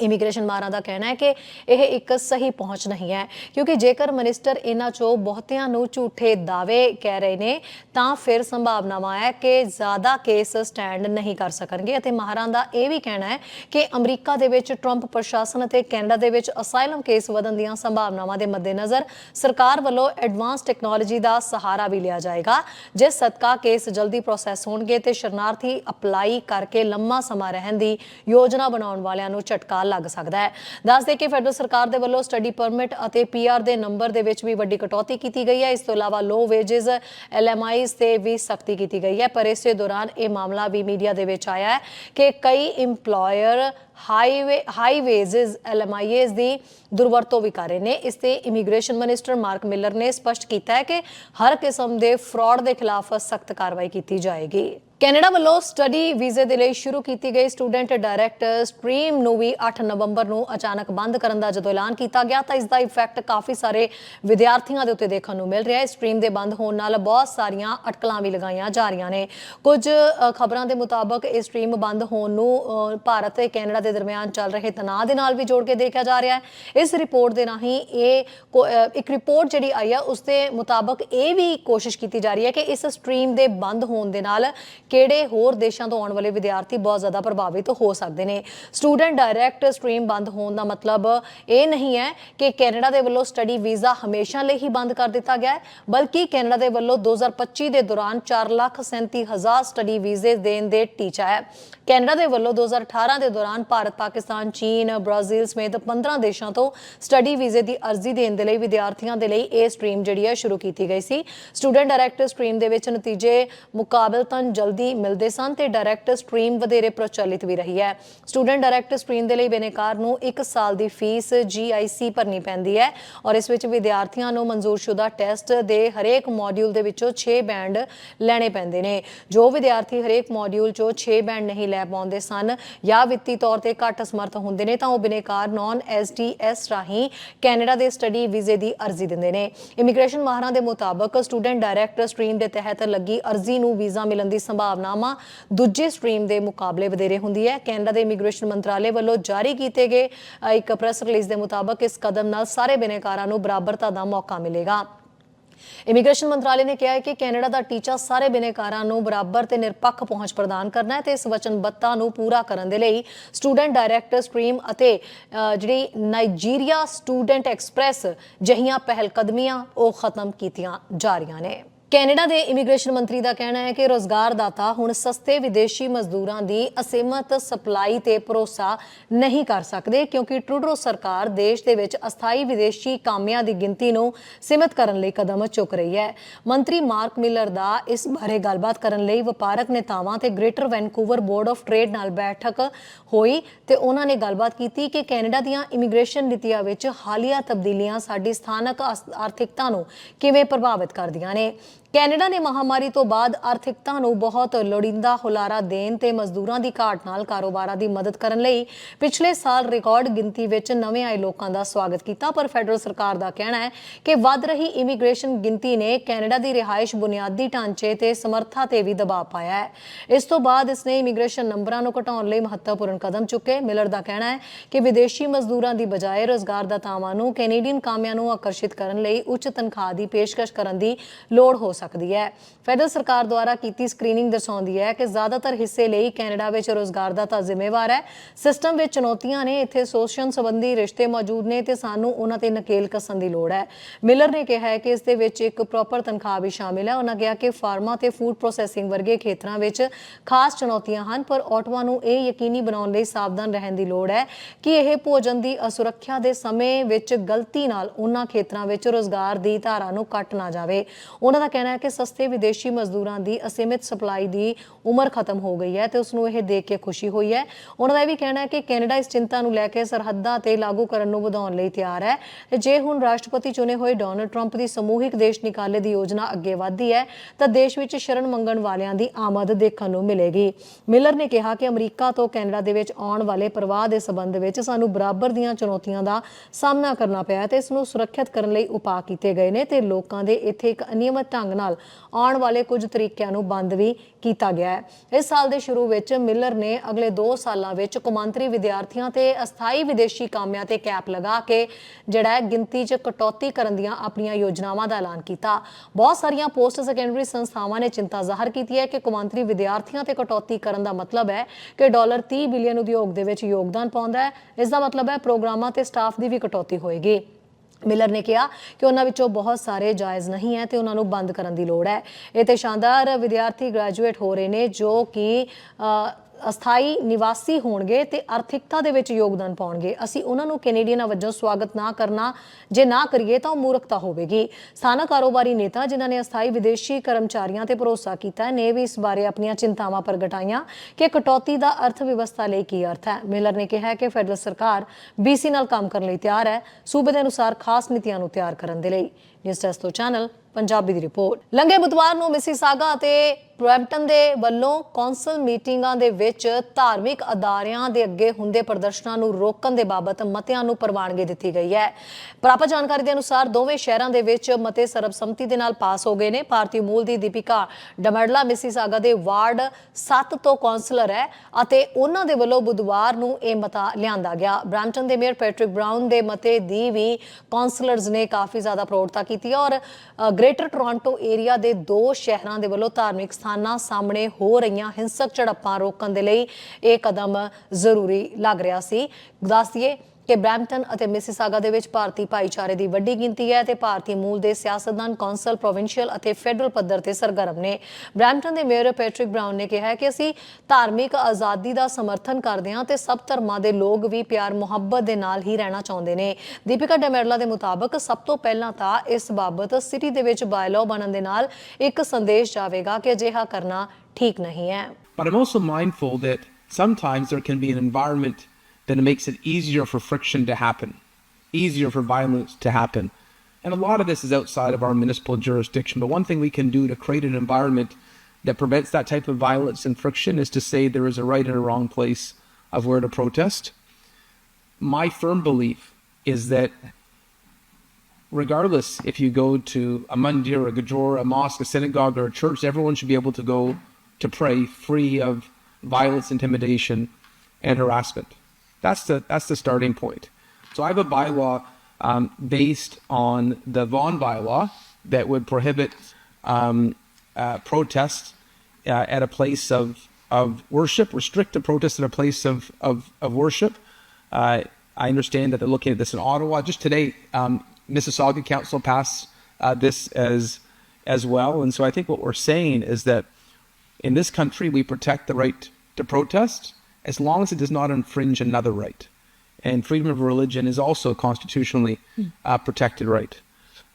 ਇਮੀਗ੍ਰੇਸ਼ਨ ਮਾਰਾਂ ਦਾ ਕਹਿਣਾ ਹੈ ਕਿ ਇਹ ਇੱਕ ਸਹੀ ਪਹੁੰਚ ਨਹੀਂ ਹੈ, ਕਿਉਂਕਿ ਜੇਕਰ ਮਿਨਿਸਟਰ ਇਹਨਾਂ ਚੋਂ ਬਹੁਤਿਆਂ ਨੂੰ ਝੂਠੇ ਦਾਅਵੇ ਕਹਿ ਰਹੇ ਨੇ, ਤਾਂ ਫਿਰ ਸੰਭਾਵਨਾਵਾਂ ਹੈ ਕਿ ਜ਼ਿਆਦਾ ਕੇਸ ਸਟੈਂਡ ਨਹੀਂ ਕਰ ਸਕਣਗੇ ਅਤੇ ਮਾਹਰਾਂ ਦਾ ਇਹ ਵੀ ਕਹਿਣਾ ਹੈ ਕਿ ਅਮਰੀਕਾ ਦੇ ਵਿੱਚ ਟਰੰਪ ਪ੍ਰਸ਼ਾਸਨ ਅਤੇ ਕੈਨੇਡਾ ਦੇ ਵਿੱਚ ਅਸਾਈਲਮ ਕੇਸ ਵਧਣ ਦੀਆਂ ਸੰਭਾਵਨਾਵਾਂ ਦੇ ਮੱਦੇਨਜ਼ਰ ਸਰਕਾਰ ਵੱਲੋਂ ਐਡਵਾਂਸ ਟੈਕਨੋਲੋਜੀ ਦਾ ਸਹਾਰਾ ਵੀ ਲਿਆ ਜਾਏਗਾ। ਜਿਸ ਸਦਕਾ ਕੇਸ ਜਲਦੀ ਪ੍ਰੋਸੈਸ ਹੋਣਗੇ ਤੇ ਸ਼ਰਨਾਰਥੀ ਅਪਲਾਈ ਕਰਕੇ ਲੰਮਾ ਸਮਾਂ ਰਹਿਣ ਦੀ ਯੋਜਨਾ ਬਣਾਉਣ ਵਾਲਿਆਂ ਨੂੰ ਝਟਕਾ ਸਾਲ ਲੱਗ ਸਕਦਾ ਹੈ। ਦੱਸ ਦੇ ਕਿ ਫੈਡਰਲ ਸਰਕਾਰ ਦੇ ਵੱਲੋਂ ਸਟੱਡੀ ਪਰਮਿਟ ਅਤੇ ਪੀਆਰ ਦੇ ਨੰਬਰ ਦੇ ਵਿੱਚ ਵੀ ਵੱਡੀ ਕਟੌਤੀ ਕੀਤੀ ਗਈ ਹੈ। ਇਸ ਤੋਂ ਇਲਾਵਾ ਲੋ ਵੇजेस ਐਲਐਮਆਈਸ ਤੇ ਵੀ ਸਖਤੀ ਕੀਤੀ ਗਈ ਹੈ। ਪਰ ਇਸੇ ਦੌਰਾਨ ਇਹ ਮਾਮਲਾ ਵੀ ਮੀਡੀਆ ਦੇ ਵਿੱਚ ਆਇਆ ਹੈ ਕਿ ਕਈ EMPLOYER ਹਾਈਵੇ ਹਾਈਵੇਜ਼ਸ ਐਲਐਮਆਈਐਸ ਦੀ ਦੁਰਵਰਤੋਂ ਵੀ ਕਰ ਰਹੇ ਨੇ। ਇਸ ਤੇ ਇਮੀਗ੍ਰੇਸ਼ਨ ਮਨਿਸਟਰ ਮਾਰਕ ਮਿਲਰ ਨੇ ਸਪਸ਼ਟ ਕੀਤਾ ਹੈ ਕਿ ਹਰ ਕਿਸਮ ਦੇ ਫਰਾਡ ਦੇ ਖਿਲਾਫ ਸਖਤ ਕਾਰਵਾਈ ਕੀਤੀ ਜਾਏਗੀ। ਕੈਨੇਡਾ ਵੱਲੋਂ ਸਟੱਡੀ ਵੀਜ਼ੇ ਦੇ ਲਈ ਸ਼ੁਰੂ ਕੀਤੀ ਗਈ ਸਟੂਡੈਂਟ ਡਾਇਰੈਕਟ ਸਟ੍ਰੀਮ ਨੂੰ ਵੀ 8 ਨਵੰਬਰ ਨੂੰ ਅਚਾਨਕ ਬੰਦ ਕਰਨ ਦਾ ਜਦੋਂ ਐਲਾਨ ਕੀਤਾ ਗਿਆ, ਤਾਂ ਇਸ ਦਾ ਇਫੈਕਟ ਕਾਫੀ ਸਾਰੇ ਵਿਦਿਆਰਥੀਆਂ ਦੇ ਉੱਤੇ ਦੇਖਣ ਨੂੰ ਮਿਲ ਰਿਹਾ ਹੈ। ਸਟ੍ਰੀਮ ਦੇ ਬੰਦ ਹੋਣ ਨਾਲ ਬਹੁਤ ਸਾਰੀਆਂ ਅਟਕਲਾਂ ਵੀ ਲਗਾਈਆਂ ਜਾ ਰਹੀਆਂ ਨੇ। ਕੁਝ ਖਬਰਾਂ ਦੇ ਮੁਤਾਬਕ ਇਹ ਸਟ੍ਰੀਮ ਬੰਦ ਹੋਣ ਨੂੰ ਭਾਰਤ ਤੇ ਕੈਨੇਡਾ ਦੇ ਦਰਮਿਆਨ ਚੱਲ ਰਹੇ ਤਣਾਅ ਦੇ ਨਾਲ ਵੀ ਜੋੜ ਕੇ ਦੇਖਿਆ ਜਾ ਰਿਹਾ ਹੈ। ਇਸ ਰਿਪੋਰਟ ਦੇ ਰਾਹੀਂ ਇਹ ਕੋ- ਇੱਕ ਰਿਪੋਰਟ ਜਿਹੜੀ ਆਈ ਹੈ, ਉਸ ਦੇ ਮੁਤਾਬਕ ਇਹ ਵੀ ਕੋਸ਼ਿਸ਼ ਕੀਤੀ ਜਾ ਰਹੀ ਹੈ ਕਿ ਇਸ ਸਟ੍ਰੀਮ ਦੇ ਬੰਦ ਹੋਣ ਦੇ ਨਾਲ ਕਿਹੜੇ ਹੋਰ ਦੇਸ਼ਾਂ ਤੋਂ ਆਉਣ ਵਾਲੇ ਵਿਦਿਆਰਥੀ ਬਹੁਤ ਜ਼ਿਆਦਾ ਪ੍ਰਭਾਵਿਤ ਹੋ ਸਕਦੇ ਨੇ? ਸਟੂਡੈਂਟ ਡਾਇਰੈਕਟ ਸਟ੍ਰੀਮ ਬੰਦ ਹੋਣ ਦਾ ਮਤਲਬ ਇਹ ਨਹੀਂ ਹੈ ਕਿ ਕੈਨੇਡਾ ਦੇ ਵੱਲੋਂ ਸਟੱਡੀ ਵੀਜ਼ਾ ਹਮੇਸ਼ਾ ਲਈ ਹੀ ਬੰਦ ਕਰ ਦਿੱਤਾ ਗਿਆ ਹੈ, ਬਲਕਿ ਕੈਨੇਡਾ ਦੇ ਵੱਲੋਂ 2025 ਦੇ ਦੌਰਾਨ 437000 ਸਟੱਡੀ ਵੀਜ਼ੇ ਦੇਣ ਦੇ ਟੀਚਾ ਹੈ। ਕੈਨੇਡਾ ਦੇ ਵੱਲੋਂ 2018 ਦੇ ਦੌਰਾਨ ਭਾਰਤ, ਪਾਕਿਸਤਾਨ, ਚੀਨ ਬ੍ਰਾਜ਼ੀਲ ਸਮੇਤ 15 ਦੇਸ਼ਾਂ ਤੋਂ ਸਟੱਡੀ ਵੀਜ਼ੇ ਦੀ ਅਰਜ਼ੀ ਦੇਣ ਦੇ ਲਈ ਵਿਦਿਆਰਥੀਆਂ ਦੇ ਲਈ ਇਹ ਸਟ੍ਰੀਮ ਜਿਹੜੀ ਹੈ ਸ਼ੁਰੂ ਕੀਤੀ ਗਈ ਸੀ। ਸਟੂਡੈਂਟ ਡਾਇਰੈਕਟ ਸਟ੍ਰੀਮ ਦੇ ਵਿੱਚ ਨਤੀਜੇ ਮੁਕਾਬਲਤਨ ਜਲਦੀ ਮਿਲਦੇ ਸਨ ਤੇ ਡਾਇਰੈਕਟ ਸਟ੍ਰੀਮ ਵਧੇਰੇ ਪ੍ਰਚਲਿਤ ਵੀ ਰਹੀ ਹੈ। ਸਟੂਡੈਂਟ ਡਾਇਰੈਕਟ ਸਟ੍ਰੀਮ ਦੇ ਲਈ ਬਿਨੇਕਾਰ ਨੂੰ 1 ਸਾਲ ਦੀ ਫੀਸ GIC ਭਰਨੀ ਪੈਂਦੀ ਹੈ ਔਰ ਇਸ ਵਿੱਚ ਵਿਦਿਆਰਥੀਆਂ ਨੂੰ ਮਨਜ਼ੂਰਸ਼ੁਦਾ ਟੈਸਟ ਦੇ ਹਰੇਕ ਮੋਡਿਊਲ ਦੇ ਵਿੱਚੋਂ 6 ਬੈਂਡ ਲੈਣੇ ਪੈਂਦੇ ਨੇ। ਜੋ ਵਿਦਿਆਰਥੀ ਹਰੇਕ ਮੋਡਿਊਲ ਚੋਂ 6 ਬੈਂਡ ਨਹੀਂ ਲੈ ਪਾਉਂਦੇ ਸਨ ਜਾਂ ਵਿੱਤੀ ਤੌਰ ਤੇ ਘੱਟ ਸਮਰਥ ਹੁੰਦੇ ਨੇ, ਤਾਂ ਉਹ ਬਿਨੇਕਾਰ ਨਾਨ ਐਸਡੀਐਸ ਰਾਹੀਂ ਕੈਨੇਡਾ ਦੇ ਸਟੱਡੀ ਵੀਜ਼ੇ ਦੀ ਅਰਜ਼ੀ ਦਿੰਦੇ ਨੇ। ਇਮੀਗ੍ਰੇਸ਼ਨ ਮਾਹਰਾਂ ਦੇ ਮੁਤਾਬਕ ਸਟੂਡੈਂਟ ਡਾਇਰੈਕਟ ਸਟ੍ਰੀਮ ਦੇ ਤਹਿਤ ਲੱਗੀ ਅਰਜ਼ੀ ਨੂੰ ਵੀਜ਼ਾ ਮਿਲਣ ਦੀ ਸੰਭਾਵਨਾਵਾਂ ਦੂਜੇ ਸਟ੍ਰੀਮ ਦੇ ਮੁਕਾਬਲੇ ਵਧੇਰੇ ਹੁੰਦੀ ਹੈ। ਕੈਨੇਡਾ ਦੇ ਇਮੀਗ੍ਰੇਸ਼ਨ ਮੰਤਰਾਲੇ ਵੱਲੋਂ ਜਾਰੀ ਕੀਤੇ ਗਏ ਇੱਕ ਪ੍ਰੈਸ ਰਿਲੀਜ਼ ਦੇ ਮੁਤਾਬਕ ਇਸ ਕਦਮ ਨਾਲ ਸਾਰੇ ਬਿਨੇਕਾਰਾਂ ਨੂੰ ਬਰਾਬਰਤਾ ਦਾ ਮੌਕਾ ਮਿਲੇਗਾ। ਇਮੀਗ੍ਰੇਸ਼ਨ ਮੰਤਰਾਲੇ ਨੇ ਕਿਹਾ ਹੈ ਕਿ ਕੈਨੇਡਾ ਦਾ ਟੀਚਾ ਸਾਰੇ ਬਿਨੇਕਾਰਾਂ ਨੂੰ ਬਰਾਬਰ ਤੇ ਨਿਰਪੱਖ ਪਹੁੰਚ ਪ੍ਰਦਾਨ ਕਰਨਾ ਹੈ ਤੇ ਇਸ ਵਚਨਬੱਧਤਾ ਨੂੰ ਪੂਰਾ ਕਰਨ ਦੇ ਲਈ ਸਟੂਡੈਂਟ ਡਾਇਰੈਕਟਰ ਸਟ੍ਰੀਮ ਅਤੇ ਜਿਹੜੀ ਨਾਈਜੀਰੀਆ ਸਟੂਡੈਂਟ ਐਕਸਪ੍ਰੈਸ ਜਹੀਆਂ ਪਹਿਲ ਕਦਮੀਆਂ ਉਹ ਖਤਮ ਕੀਤੀਆਂ ਜਾ ਰਹੀਆਂ ਨੇ। ਕੈਨੇਡਾ ਦੇ ਇਮੀਗ੍ਰੇਸ਼ਨ ਮੰਤਰੀ ਦਾ ਕਹਿਣਾ ਹੈ ਕਿ ਰੋਜ਼ਗਾਰਦਾਤਾ ਹੁਣ ਸਸਤੇ ਵਿਦੇਸ਼ੀ ਮਜ਼ਦੂਰਾਂ ਦੀ ਅਸੀਮਤ ਸਪਲਾਈ ਤੇ ਭਰੋਸਾ ਨਹੀਂ ਕਰ ਸਕਦੇ, ਕਿਉਂਕਿ ਟਰੂਡੋ ਸਰਕਾਰ ਦੇਸ਼ ਦੇ ਵਿੱਚ ਅਸਥਾਈ ਵਿਦੇਸ਼ੀ ਕਾਮਿਆਂ ਦੀ ਗਿਣਤੀ ਨੂੰ ਸੀਮਿਤ ਕਰਨ ਲਈ ਕਦਮ ਚੁੱਕ ਰਹੀ ਹੈ। ਮੰਤਰੀ ਮਾਰਕ ਮਿਲਰ ਦਾ ਇਸ ਬਾਰੇ ਗੱਲਬਾਤ ਕਰਨ ਲਈ ਵਪਾਰਕ ਨੇਤਾਵਾਂ ਤੇ Greater Vancouver Board of Trade ਨਾਲ ਬੈਠਕ ਹੋਈ ਤੇ ਉਹਨਾਂ ਨੇ ਗੱਲਬਾਤ ਕੀਤੀ ਕਿ ਕੈਨੇਡਾ ਦੀਆਂ ਇਮੀਗ੍ਰੇਸ਼ਨ ਨੀਤੀਆਂ ਵਿੱਚ ਹਾਲੀਆ ਤਬਦੀਲੀਆਂ ਸਾਡੀ ਸਥਾਨਕ ਆਸ- ਆਰਥਿਕਤਾ ਨੂੰ ਕਿਵੇਂ ਪ੍ਰਭਾਵਿਤ ਕਰਦੀਆਂ ਨੇ। ਕੈਨੇਡਾ ਨੇ ਮਹਾਮਾਰੀ ਤੋਂ ਬਾਅਦ ਆਰਥਿਕਤਾ ਨੂੰ ਬਹੁਤ ਲੋੜੀਂਦਾ ਹੁਲਾਰਾ ਦੇਣ ਤੇ ਮਜ਼ਦੂਰਾਂ ਦੀ ਘਾਟ ਨਾਲ ਕਾਰੋਬਾਰਾਂ ਦੀ ਮਦਦ ਕਰਨ ਲਈ ਪਿਛਲੇ ਸਾਲ ਰਿਕਾਰਡ ਗਿਣਤੀ ਵਿੱਚ ਨਵੇਂ ਆਏ ਲੋਕਾਂ ਦਾ ਸਵਾਗਤ ਕੀਤਾ, ਪਰ ਫੈਡਰਲ ਸਰਕਾਰ ਦਾ ਕਹਿਣਾ ਹੈ ਕਿ ਵੱਧ ਰਹੀ ਇਮੀਗ੍ਰੇਸ਼ਨ ਗਿਣਤੀ ਨੇ ਕੈਨੇਡਾ ਦੀ ਰਿਹਾਇਸ਼ ਬੁਨਿਆਦੀ ਢਾਂਚੇ ਤੇ ਸਮਰੱਥਾ ਤੇ ਵੀ ਦਬਾਅ ਪਾਇਆ ਹੈ। ਇਸ ਤੋਂ ਬਾਅਦ ਇਸ ਨੇ ਇਮੀਗ੍ਰੇਸ਼ਨ ਨੰਬਰਾਂ ਨੂੰ ਘਟਾਉਣ ਲਈ ਮਹੱਤਵਪੂਰਨ ਕਦਮ ਚੁੱਕੇ। ਮਿਲਰ ਦਾ ਕਹਿਣਾ ਹੈ ਕਿ ਵਿਦੇਸ਼ੀ ਮਜ਼ਦੂਰਾਂ ਦੀ ਬਜਾਏ ਰੋਜ਼ਗਾਰਦਾਤਾਵਾਂ ਨੂੰ ਕੈਨੇਡੀਅਨ ਕਾਮਿਆਂ ਨੂੰ ਆਕਰਸ਼ਿਤ ਕਰਨ ਲਈ ਉੱਚ ਤਨਖਾਹ ਦੀ ਪੇਸ਼ਕਸ਼ ਕਰਨ ਦੀ ਲੋੜ ਹੋ ਸਕਦੀ ਹੈ। ਫੈਡਰਲ ਸਰਕਾਰ ਦੁਆਰਾ ਕੀਤੀ ਸਕਰੀਨਿੰਗ ਦਰਸਾਉਂਦੀ ਹੈ ਕਿ ਜ਼ਿਆਦਾਤਰ ਹਿੱਸੇ ਲਈ ਕੈਨੇਡਾ ਵਿੱਚ ਰੋਜ਼ਗਾਰ ਦਾ ਤਾਂ ਜ਼ਿੰਮੇਵਾਰ ਹੈ। ਸਿਸਟਮ ਵਿੱਚ ਚੁਣੌਤੀਆਂ ਨੇ, ਇੱਥੇ ਸ਼ੋਸ਼ਣ ਸੰਬੰਧੀ ਰਿਸ਼ਤੇ ਮੌਜੂਦ ਨੇ ਤੇ ਸਾਨੂੰ ਉਹਨਾਂ ਤੇ ਨਕੇਲ ਕੱਸਣ ਦੀ ਲੋੜ ਹੈ। ਮਿਲਰ ਨੇ ਕਿਹਾ ਹੈ ਕਿ ਇਸ ਦੇ ਵਿੱਚ ਇੱਕ ਪ੍ਰੋਪਰ ਤਨਖਾਹ ਵੀ ਸ਼ਾਮਿਲ ਹੈ। ਉਹਨਾਂ ਕਿਹਾ ਕਿ ਫਾਰਮਾ ਤੇ ਫੂਡ ਪ੍ਰੋਸੈਸਿੰਗ ਵਰਗੇ ਖੇਤਰਾਂ ਵਿੱਚ ਖਾਸ ਚੁਣੌਤੀਆਂ ਹਨ, ਪਰ ਆਟਵਾ ਨੂੰ ਇਹ ਯਕੀਨੀ ਬਣਾਉਣ ਲਈ ਸਾਵਧਾਨ ਰਹਿਣ ਦੀ ਲੋੜ ਹੈ ਕਿ ਇਹ ਭੋਜਨ ਦੀ ਅਸੁਰੱਖਿਆ ਦੇ ਸਮੇਂ ਵਿੱਚ ਗਲਤੀ ਨਾਲ ਉਹਨਾਂ ਖੇਤਰਾਂ ਵਿੱਚ ਰੋਜ਼ਗਾਰ ਦੀ ਧਾਰਾ ਨੂੰ ਕੱਟ ਨਾ ਜਾਵੇ। ਉਹਨਾਂ ਦਾ ਕਹਿਣਾ ਹੈ ਕਿ ਸਸਤੇ ਵਿਦੇਸ਼ੀ ਮਜ਼ਦੂਰਾਂ ਦੀ ਅਸੀਮਿਤ ਸਪਲਾਈ ਦੀ ਉਮਰ ਖਤਮ ਹੋ ਗਈ ਹੈ ਤੇ ਉਸ ਨੂੰ ਇਹ ਦੇਖ ਕੇ ਖੁਸ਼ੀ ਹੋਈ ਹੈ। ਉਹਨਾਂ ਦਾ ਇਹ ਵੀ ਕਹਿਣਾ ਹੈ ਕਿ ਕੈਨੇਡਾ ਇਸ ਚਿੰਤਾ ਨੂੰ ਲੈ ਕੇ ਸਰਹੱਦਾਂ ਤੇ ਲਾਗੂ ਕਰਨ ਨੂੰ ਵਧਾਉਣ ਲਈ ਤਿਆਰ ਹੈ। ਤੇ ਜੇ ਹੁਣ ਰਾਸ਼ਟਰਪਤੀ ਚੁਣੇ ਹੋਏ ਡੋਨਲਡ ਟਰੰਪ ਦੀ ਸਮੂਹਿਕ ਦੇਸ਼ ਨਿਕਾਲੇ ਦੀ ਯੋਜਨਾ ਅੱਗੇ ਵਧਦੀ ਹੈ, ਤਾਂ ਦੇਸ਼ ਵਿੱਚ ਸ਼ਰਨ ਮੰਗਣ ਵਾਲਿਆਂ ਦੀ ਆਮਦ ਦੇਖਣ ਨੂੰ ਮਿਲੇਗੀ। ਮਿਲਰ ਨੇ ਕਿਹਾ ਕਿ ਅਮਰੀਕਾ ਤੋਂ ਕੈਨੇਡਾ ਦੇ ਵਿੱਚ ਆਉਣ ਵਾਲੇ ਪ੍ਰਵਾਹ ਦੇ ਸਬੰਧ ਵਿੱਚ ਸਾਨੂੰ ਬਰਾਬਰ ਦੀਆਂ ਚੁਣੌਤੀਆਂ ਦਾ ਸਾਹਮਣਾ ਕਰਨਾ ਪਿਆ ਤੇ ਇਸ ਨੂੰ ਸੁਰੱਖਿਅਤ ਕਰਨ ਲਈ ਉਪਾਅ ਕੀਤੇ ਗਏ ਨੇ ਤੇ ਲੋਕਾਂ ਦੇ ਇੱਥੇ ਇੱਕ ਅਨਿਯਮਿਤ ਢੰਗ ਨਾਲ ਆਉਣ ਵਾਲੇ ਕੁਝ ਤਰੀਕਿਆਂ ਨੂੰ ਬੰਦ ਵੀ ਕੀਤਾ ਗਿਆ ਹੈ। ਇਸ ਸਾਲ ਦੇ ਸ਼ੁਰੂ ਵਿੱਚ ਮਿਲਰ ਨੇ ਅਗਲੇ 2 ਸਾਲਾਂ ਵਿੱਚ ਕੌਮਾਂਤਰੀ ਵਿਦਿਆਰਥੀਆਂ ਤੇ ਅਸਥਾਈ ਵਿਦੇਸ਼ੀ ਕਾਮਿਆਂ ਤੇ ਕੈਪ ਲਗਾ ਕੇ ਜਿਹੜਾ ਹੈ ਗਿਣਤੀ 'ਚ ਕਟੌਤੀ ਕਰਨ ਦੀਆਂ ਆਪਣੀਆਂ ਯੋਜਨਾਵਾਂ ਦਾ ਐਲਾਨ ਕੀਤਾ। ਬਹੁਤ ਸਾਰੀਆਂ ਪੋਸਟ ਸੈਕੰਡਰੀ ਸੰਸਥਾਵਾਂ ਨੇ ਚਿੰਤਾ ਜ਼ਾਹਰ ਕੀਤੀ ਹੈ ਕਿ ਕੌਮਾਂਤਰੀ ਵਿਦਿਆਰਥੀਆਂ ਤੇ ਕਟੌਤੀ ਕਰਨ ਦਾ ਮਤਲਬ ਹੈ ਕਿ ਡਾਲਰ 30 ਬਿਲੀਅਨ ਉਦਯੋਗ ਦੇ ਵਿੱਚ ਯੋਗਦਾਨ ਪਾਉਂਦਾ ਹੈ। ਇਸ ਦਾ ਮਤਲਬ ਹੈ ਪ੍ਰੋਗਰਾਮਾਂ ਤੇ ਸਟਾਫ ਦੀ ਵੀ ਕਟੌਤੀ ਹੋਏਗੀ। ਮਿਲਰ ਨੇ ਕਿਹਾ ਕਿ ਉਹਨਾਂ ਵਿੱਚੋਂ ਬਹੁਤ ਸਾਰੇ ਜਾਇਜ਼ ਨਹੀਂ ਹੈ ਤੇ ਉਹਨਾਂ ਨੂੰ ਬੰਦ ਕਰਨ ਦੀ ਲੋੜ ਹੈ। ਇਹ ਤੇ ਸ਼ਾਨਦਾਰ ਵਿਦਿਆਰਥੀ ਗ੍ਰੈਜੂਏਟ ਹੋ ਰਹੇ ਨੇ ਜੋ ਕਿ ਅਸਥਾਈ ਨਿਵਾਸੀ ਹੋਣਗੇ ਤੇ ਆਰਥਿਕਤਾ ਦੇ ਵਿੱਚ ਯੋਗਦਾਨ ਪਾਉਣਗੇ। ਅਸੀਂ ਉਹਨਾਂ ਨੂੰ ਕੈਨੇਡੀਅਨਾਂ ਵਜੋਂ ਸਵਾਗਤ ਨਾ ਕਰਨਾ, ਜੇ ਨਾ ਕਰੀਏ ਤਾਂ ਉਹ ਮੂਰਖਤਾ ਹੋਵੇਗੀ। ਸਥਾਨਕ ਕਾਰੋਬਾਰੀ ਨੇਤਾ ਜਿਨ੍ਹਾਂ ਨੇ ਅਸਥਾਈ ਵਿਦੇਸ਼ੀ ਕਰਮਚਾਰੀਆਂ ਤੇ ਭਰੋਸਾ ਕੀਤਾ ਨੇ ਵੀ ਇਸ ਬਾਰੇ ਆਪਣੀਆਂ ਚਿੰਤਾਵਾਂ ਪ੍ਰਗਟਾਈਆਂ ਕਿ ਕਟੌਤੀ ਦਾ ਅਰਥ ਵਿਵਸਥਾ ਲਈ ਕੀ ਅਰਥ ਹੈ। ਮਿਲਰ ਨੇ ਕਿਹਾ ਕਿ ਫੈਡਰਲ ਸਰਕਾਰ BC ਨਾਲ ਕੰਮ ਕਰਨ ਲਈ ਤਿਆਰ ਹੈ, ਸੂਬੇ ਦੇ ਅਨੁਸਾਰ ਖਾਸ ਨੀਤੀਆਂ ਨੂੰ ਤਿਆਰ ਕਰਨ ਦੇ ਲਈ। ਨਿਊਜ਼ ਟੈਸਟ ਤੋਂ ਚੈਨਲ, ਪੰਜਾਬੀ ਦੀ ਰਿਪੋਰਟ। ਲੰਘੇ ਬੁੱਧਵਾਰ ਨੂੰ ਮਿਸੀਸਾਗਾ ਅਤੇ ਬ੍ਰੈਂਪਟਨ ਦੇ ਵੱਲੋਂ ਕੌਂਸਲ ਮੀਟਿੰਗਾਂ ਦੇ ਵਿੱਚ ਧਾਰਮਿਕ ਅਦਾਰਿਆਂ ਦੇ ਅੱਗੇ ਹੁੰਦੇ ਪ੍ਰਦਰਸ਼ਨਾਂ ਨੂੰ ਰੋਕਣ ਦੇ ਬਾਬਤ ਮਤਿਆਂ ਨੂੰ ਪ੍ਰਵਾਨਗੀ ਦਿੱਤੀ ਗਈ ਹੈ। ਪ੍ਰਾਪਤ ਜਾਣਕਾਰੀ ਦੇ ਅਨੁਸਾਰ ਦੋਵੇਂ ਸ਼ਹਿਰਾਂ ਦੇ ਵਿੱਚ ਮਤੇ ਸਰਬਸੰਮਤੀ ਦੇ ਨਾਲ ਪਾਸ ਹੋ ਗਏ ਨੇ। ਭਾਰਤੀ ਮੂਲ ਦੀ ਦੀਪਿਕਾ ਡਮੜਲਾ ਮਿਸੀਸਾਗਾ ਦੇ ਵਾਰਡ 7 ਤੋਂ ਕੌਂਸਲਰ ਹੈ ਅਤੇ ਉਹਨਾਂ ਦੇ ਵੱਲੋਂ ਬੁੱਧਵਾਰ ਨੂੰ ਇਹ ਮਤਾ ਲਿਆਂਦਾ ਗਿਆ। ਬ੍ਰੈਂਪਟਨ ਦੇ ਮੇਅਰ ਪੈਟ੍ਰਿਕ ਬ੍ਰਾਊਨ ਦੇ ਮਤੇ ਦੀ ਵੀ ਕੌਂਸਲਰਸ ਨੇ ਕਾਫੀ ਜ਼ਿਆਦਾ ਪ੍ਰੋੜਤਾ ਕੀਤੀ ਔਰ ਗ੍ਰੇਟਰ ਟੋਰਾਂਟੋ ਏਰੀਆ ਦੇ ਦੋ ਸ਼ਹਿਰਾਂ ਦੇ ਵੱਲੋਂ ਧਾਰਮਿਕ ਸਥਾਨਾਂ ਸਾਹਮਣੇ ਹੋ ਰਹੀਆਂ ਹਿੰਸਕ ਝੜਪਾਂ ਰੋਕਣ ਦੇ ਲਈ ਇਹ ਕਦਮ ਜ਼ਰੂਰੀ ਲੱਗ ਰਿਹਾ ਸੀ। ਦੱਸ ਦਈਏ ਕਿ ਬ੍ਰੈਂਪਟਨ ਅਤੇ ਮਿਸੀਸਾਗਾ ਦੇ ਵਿੱਚ ਭਾਰਤੀ ਭਾਈਚਾਰੇ ਦੀ ਵੱਡੀ ਗਿਣਤੀ ਹੈ ਤੇ ਭਾਰਤੀ ਮੂਲ ਦੇ ਸਿਆਸਤਦਾਨ ਕੌਂਸਲ, ਪ੍ਰੋਵਿੰਸ਼ੀਅਲ ਅਤੇ ਫੈਡਰਲ ਪੱਧਰ ਤੇ ਸਰਗਰਮ ਨੇ। ਬ੍ਰੈਂਪਟਨ ਦੇ ਮੇਅਰ ਪੈਟ੍ਰਿਕ ਬ੍ਰਾਊਨ ਨੇ ਕਿਹਾ ਹੈ ਕਿ ਅਸੀਂ ਧਾਰਮਿਕ ਆਜ਼ਾਦੀ ਦਾ ਸਮਰਥਨ ਕਰਦੇ ਹਾਂ ਤੇ ਸਭ ਧਰਮਾਂ ਦੇ ਲੋਕ ਵੀ ਪਿਆਰ, ਮੁਹੱਬਤ ਦੇ ਨਾਲ ਹੀ ਰਹਿਣਾ ਚਾਹੁੰਦੇ ਨੇ। ਦੀਪਿਕਾ ਡੈਮਰਲਾ ਦੇ ਮੁਤਾਬਕ ਸਭ ਤੋਂ ਪਹਿਲਾਂ ਤਾਂ ਇਸ ਬਾਬਤ ਸਿਟੀ ਦੇ ਵਿੱਚ ਬਾਇਲਾਅ ਬਣਨ ਦੇ ਨਾਲ ਇੱਕ ਸੰਦੇਸ਼ ਜਾਵੇਗਾ ਕਿ ਅਜਿਹਾ ਕਰਨਾ ਠੀਕ ਨਹੀਂ ਹੈ। But I'm also mindful that sometimes there can be an environment that makes it easier for friction to happen, easier for violence to happen. And a lot of this is outside of our municipal jurisdiction. But one thing we can do to create an environment that prevents that type of violence and friction is to say there is a right and a wrong place of where to protest. My firm belief is that regardless if you go to a mandir, a gajor, a mosque, a synagogue, or a church, everyone should be able to go to pray free of violence, intimidation, and harassment. That's the that's the starting point. So I have a bylaw um, based on the Vaughan bylaw that would prohibit um, uh, protests uh, at a place of of worship, restrict the protest at a place of of, of worship. Uh, I understand that they're looking at this in Ottawa. Just today, um, Mississauga Council passed uh, this as as well, and so I think what we're saying is that in this country we protect the right to protest as long as it does not infringe another right, and freedom of religion is also a constitutionally uh, protected right.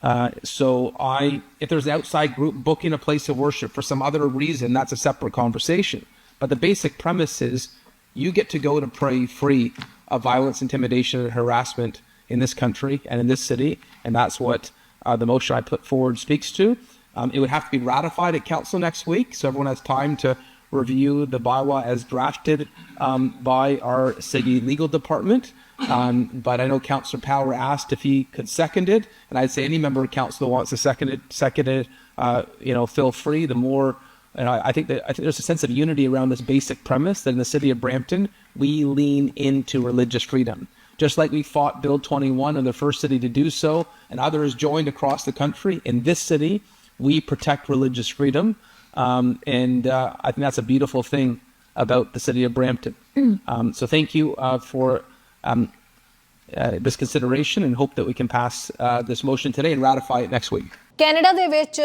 Uh, so I, if there's an outside group booking a place of worship for some other reason, that's a separate conversation. But the basic premise is you get to go to pray free of violence, intimidation, and harassment in this country and in this city, and that's what uh, the motion I put forward speaks to. Um, it would have to be ratified at council next week, so everyone has time to review the bylaw as drafted um, by our city legal department. Um, but I know Councillor Power asked if he could second it, and I'd say any member of council who wants to second it, second it, uh, you know, feel free. The more, and I, I think that I think there's a sense of unity around this basic premise that in the city of Brampton we lean into religious freedom, just like we fought Bill 21 and the first city to do so, and others joined across the country. In this city, we protect religious freedom. Um, and uh, I think that's a beautiful thing about the city of Brampton. Um, so thank you uh, for um, uh, this consideration and hope that we can pass uh, this motion today and ratify it next week. Canada ਦੇ ਵਿੱਚ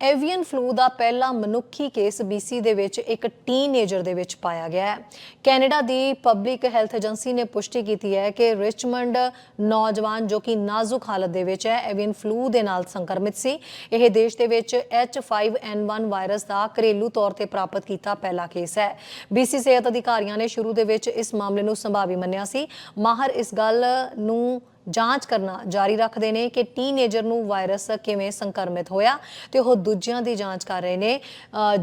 Avian flu ਦਾ ਪਹਿਲਾ ਮਨੁੱਖੀ ਕੇਸ BC ਦੇ ਵਿੱਚ ਇੱਕ ਟੀਨੇਜਰ ਦੇ ਵਿੱਚ ਪਾਇਆ ਗਿਆ ਹੈ। ਕੈਨੇਡਾ ਦੀ ਪਬਲਿਕ ਹੈਲਥ ਏਜੰਸੀ ਨੇ ਪੁਸ਼ਟੀ ਕੀਤੀ ਹੈ ਕਿ ਰਿਚਮੰਡ ਨੌਜਵਾਨ ਜੋ ਕਿ ਨਾਜ਼ੁਕ ਹਾਲਤ ਦੇ ਵਿੱਚ ਹੈ, ਐਵੀਅਨ ਫਲੂ ਦੇ ਨਾਲ ਸੰਕਰਮਿਤ ਸੀ। ਇਹ ਦੇਸ਼ ਦੇ ਵਿੱਚ H5N1 ਵਾਇਰਸ ਦਾ ਘਰੇਲੂ ਤੌਰ ਤੇ ਪ੍ਰਾਪਤ ਕੀਤਾ ਪਹਿਲਾ ਕੇਸ ਹੈ। BC ਸਿਹਤ ਅਧਿਕਾਰੀਆਂ ਨੇ ਸ਼ੁਰੂ ਦੇ ਵਿੱਚ ਇਸ ਮਾਮਲੇ ਨੂੰ ਸੰਭਾਵੀ ਮੰਨਿਆ ਸੀ। ਮਾਹਰ ਇਸ ਗੱਲ ਨੂੰ ਜਾਂਚ ਕਰਨਾ ਜਾਰੀ ਰੱਖਦੇ ਨੇ ਕਿ ਟੀਨੇਜਰ ਨੂੰ ਵਾਇਰਸ ਕਿਵੇਂ ਸੰਕਰਮਿਤ ਹੋਇਆ ਤੇ ਉਹ ਦੂਜਿਆਂ ਦੀ ਜਾਂਚ ਕਰ ਰਹੇ ਨੇ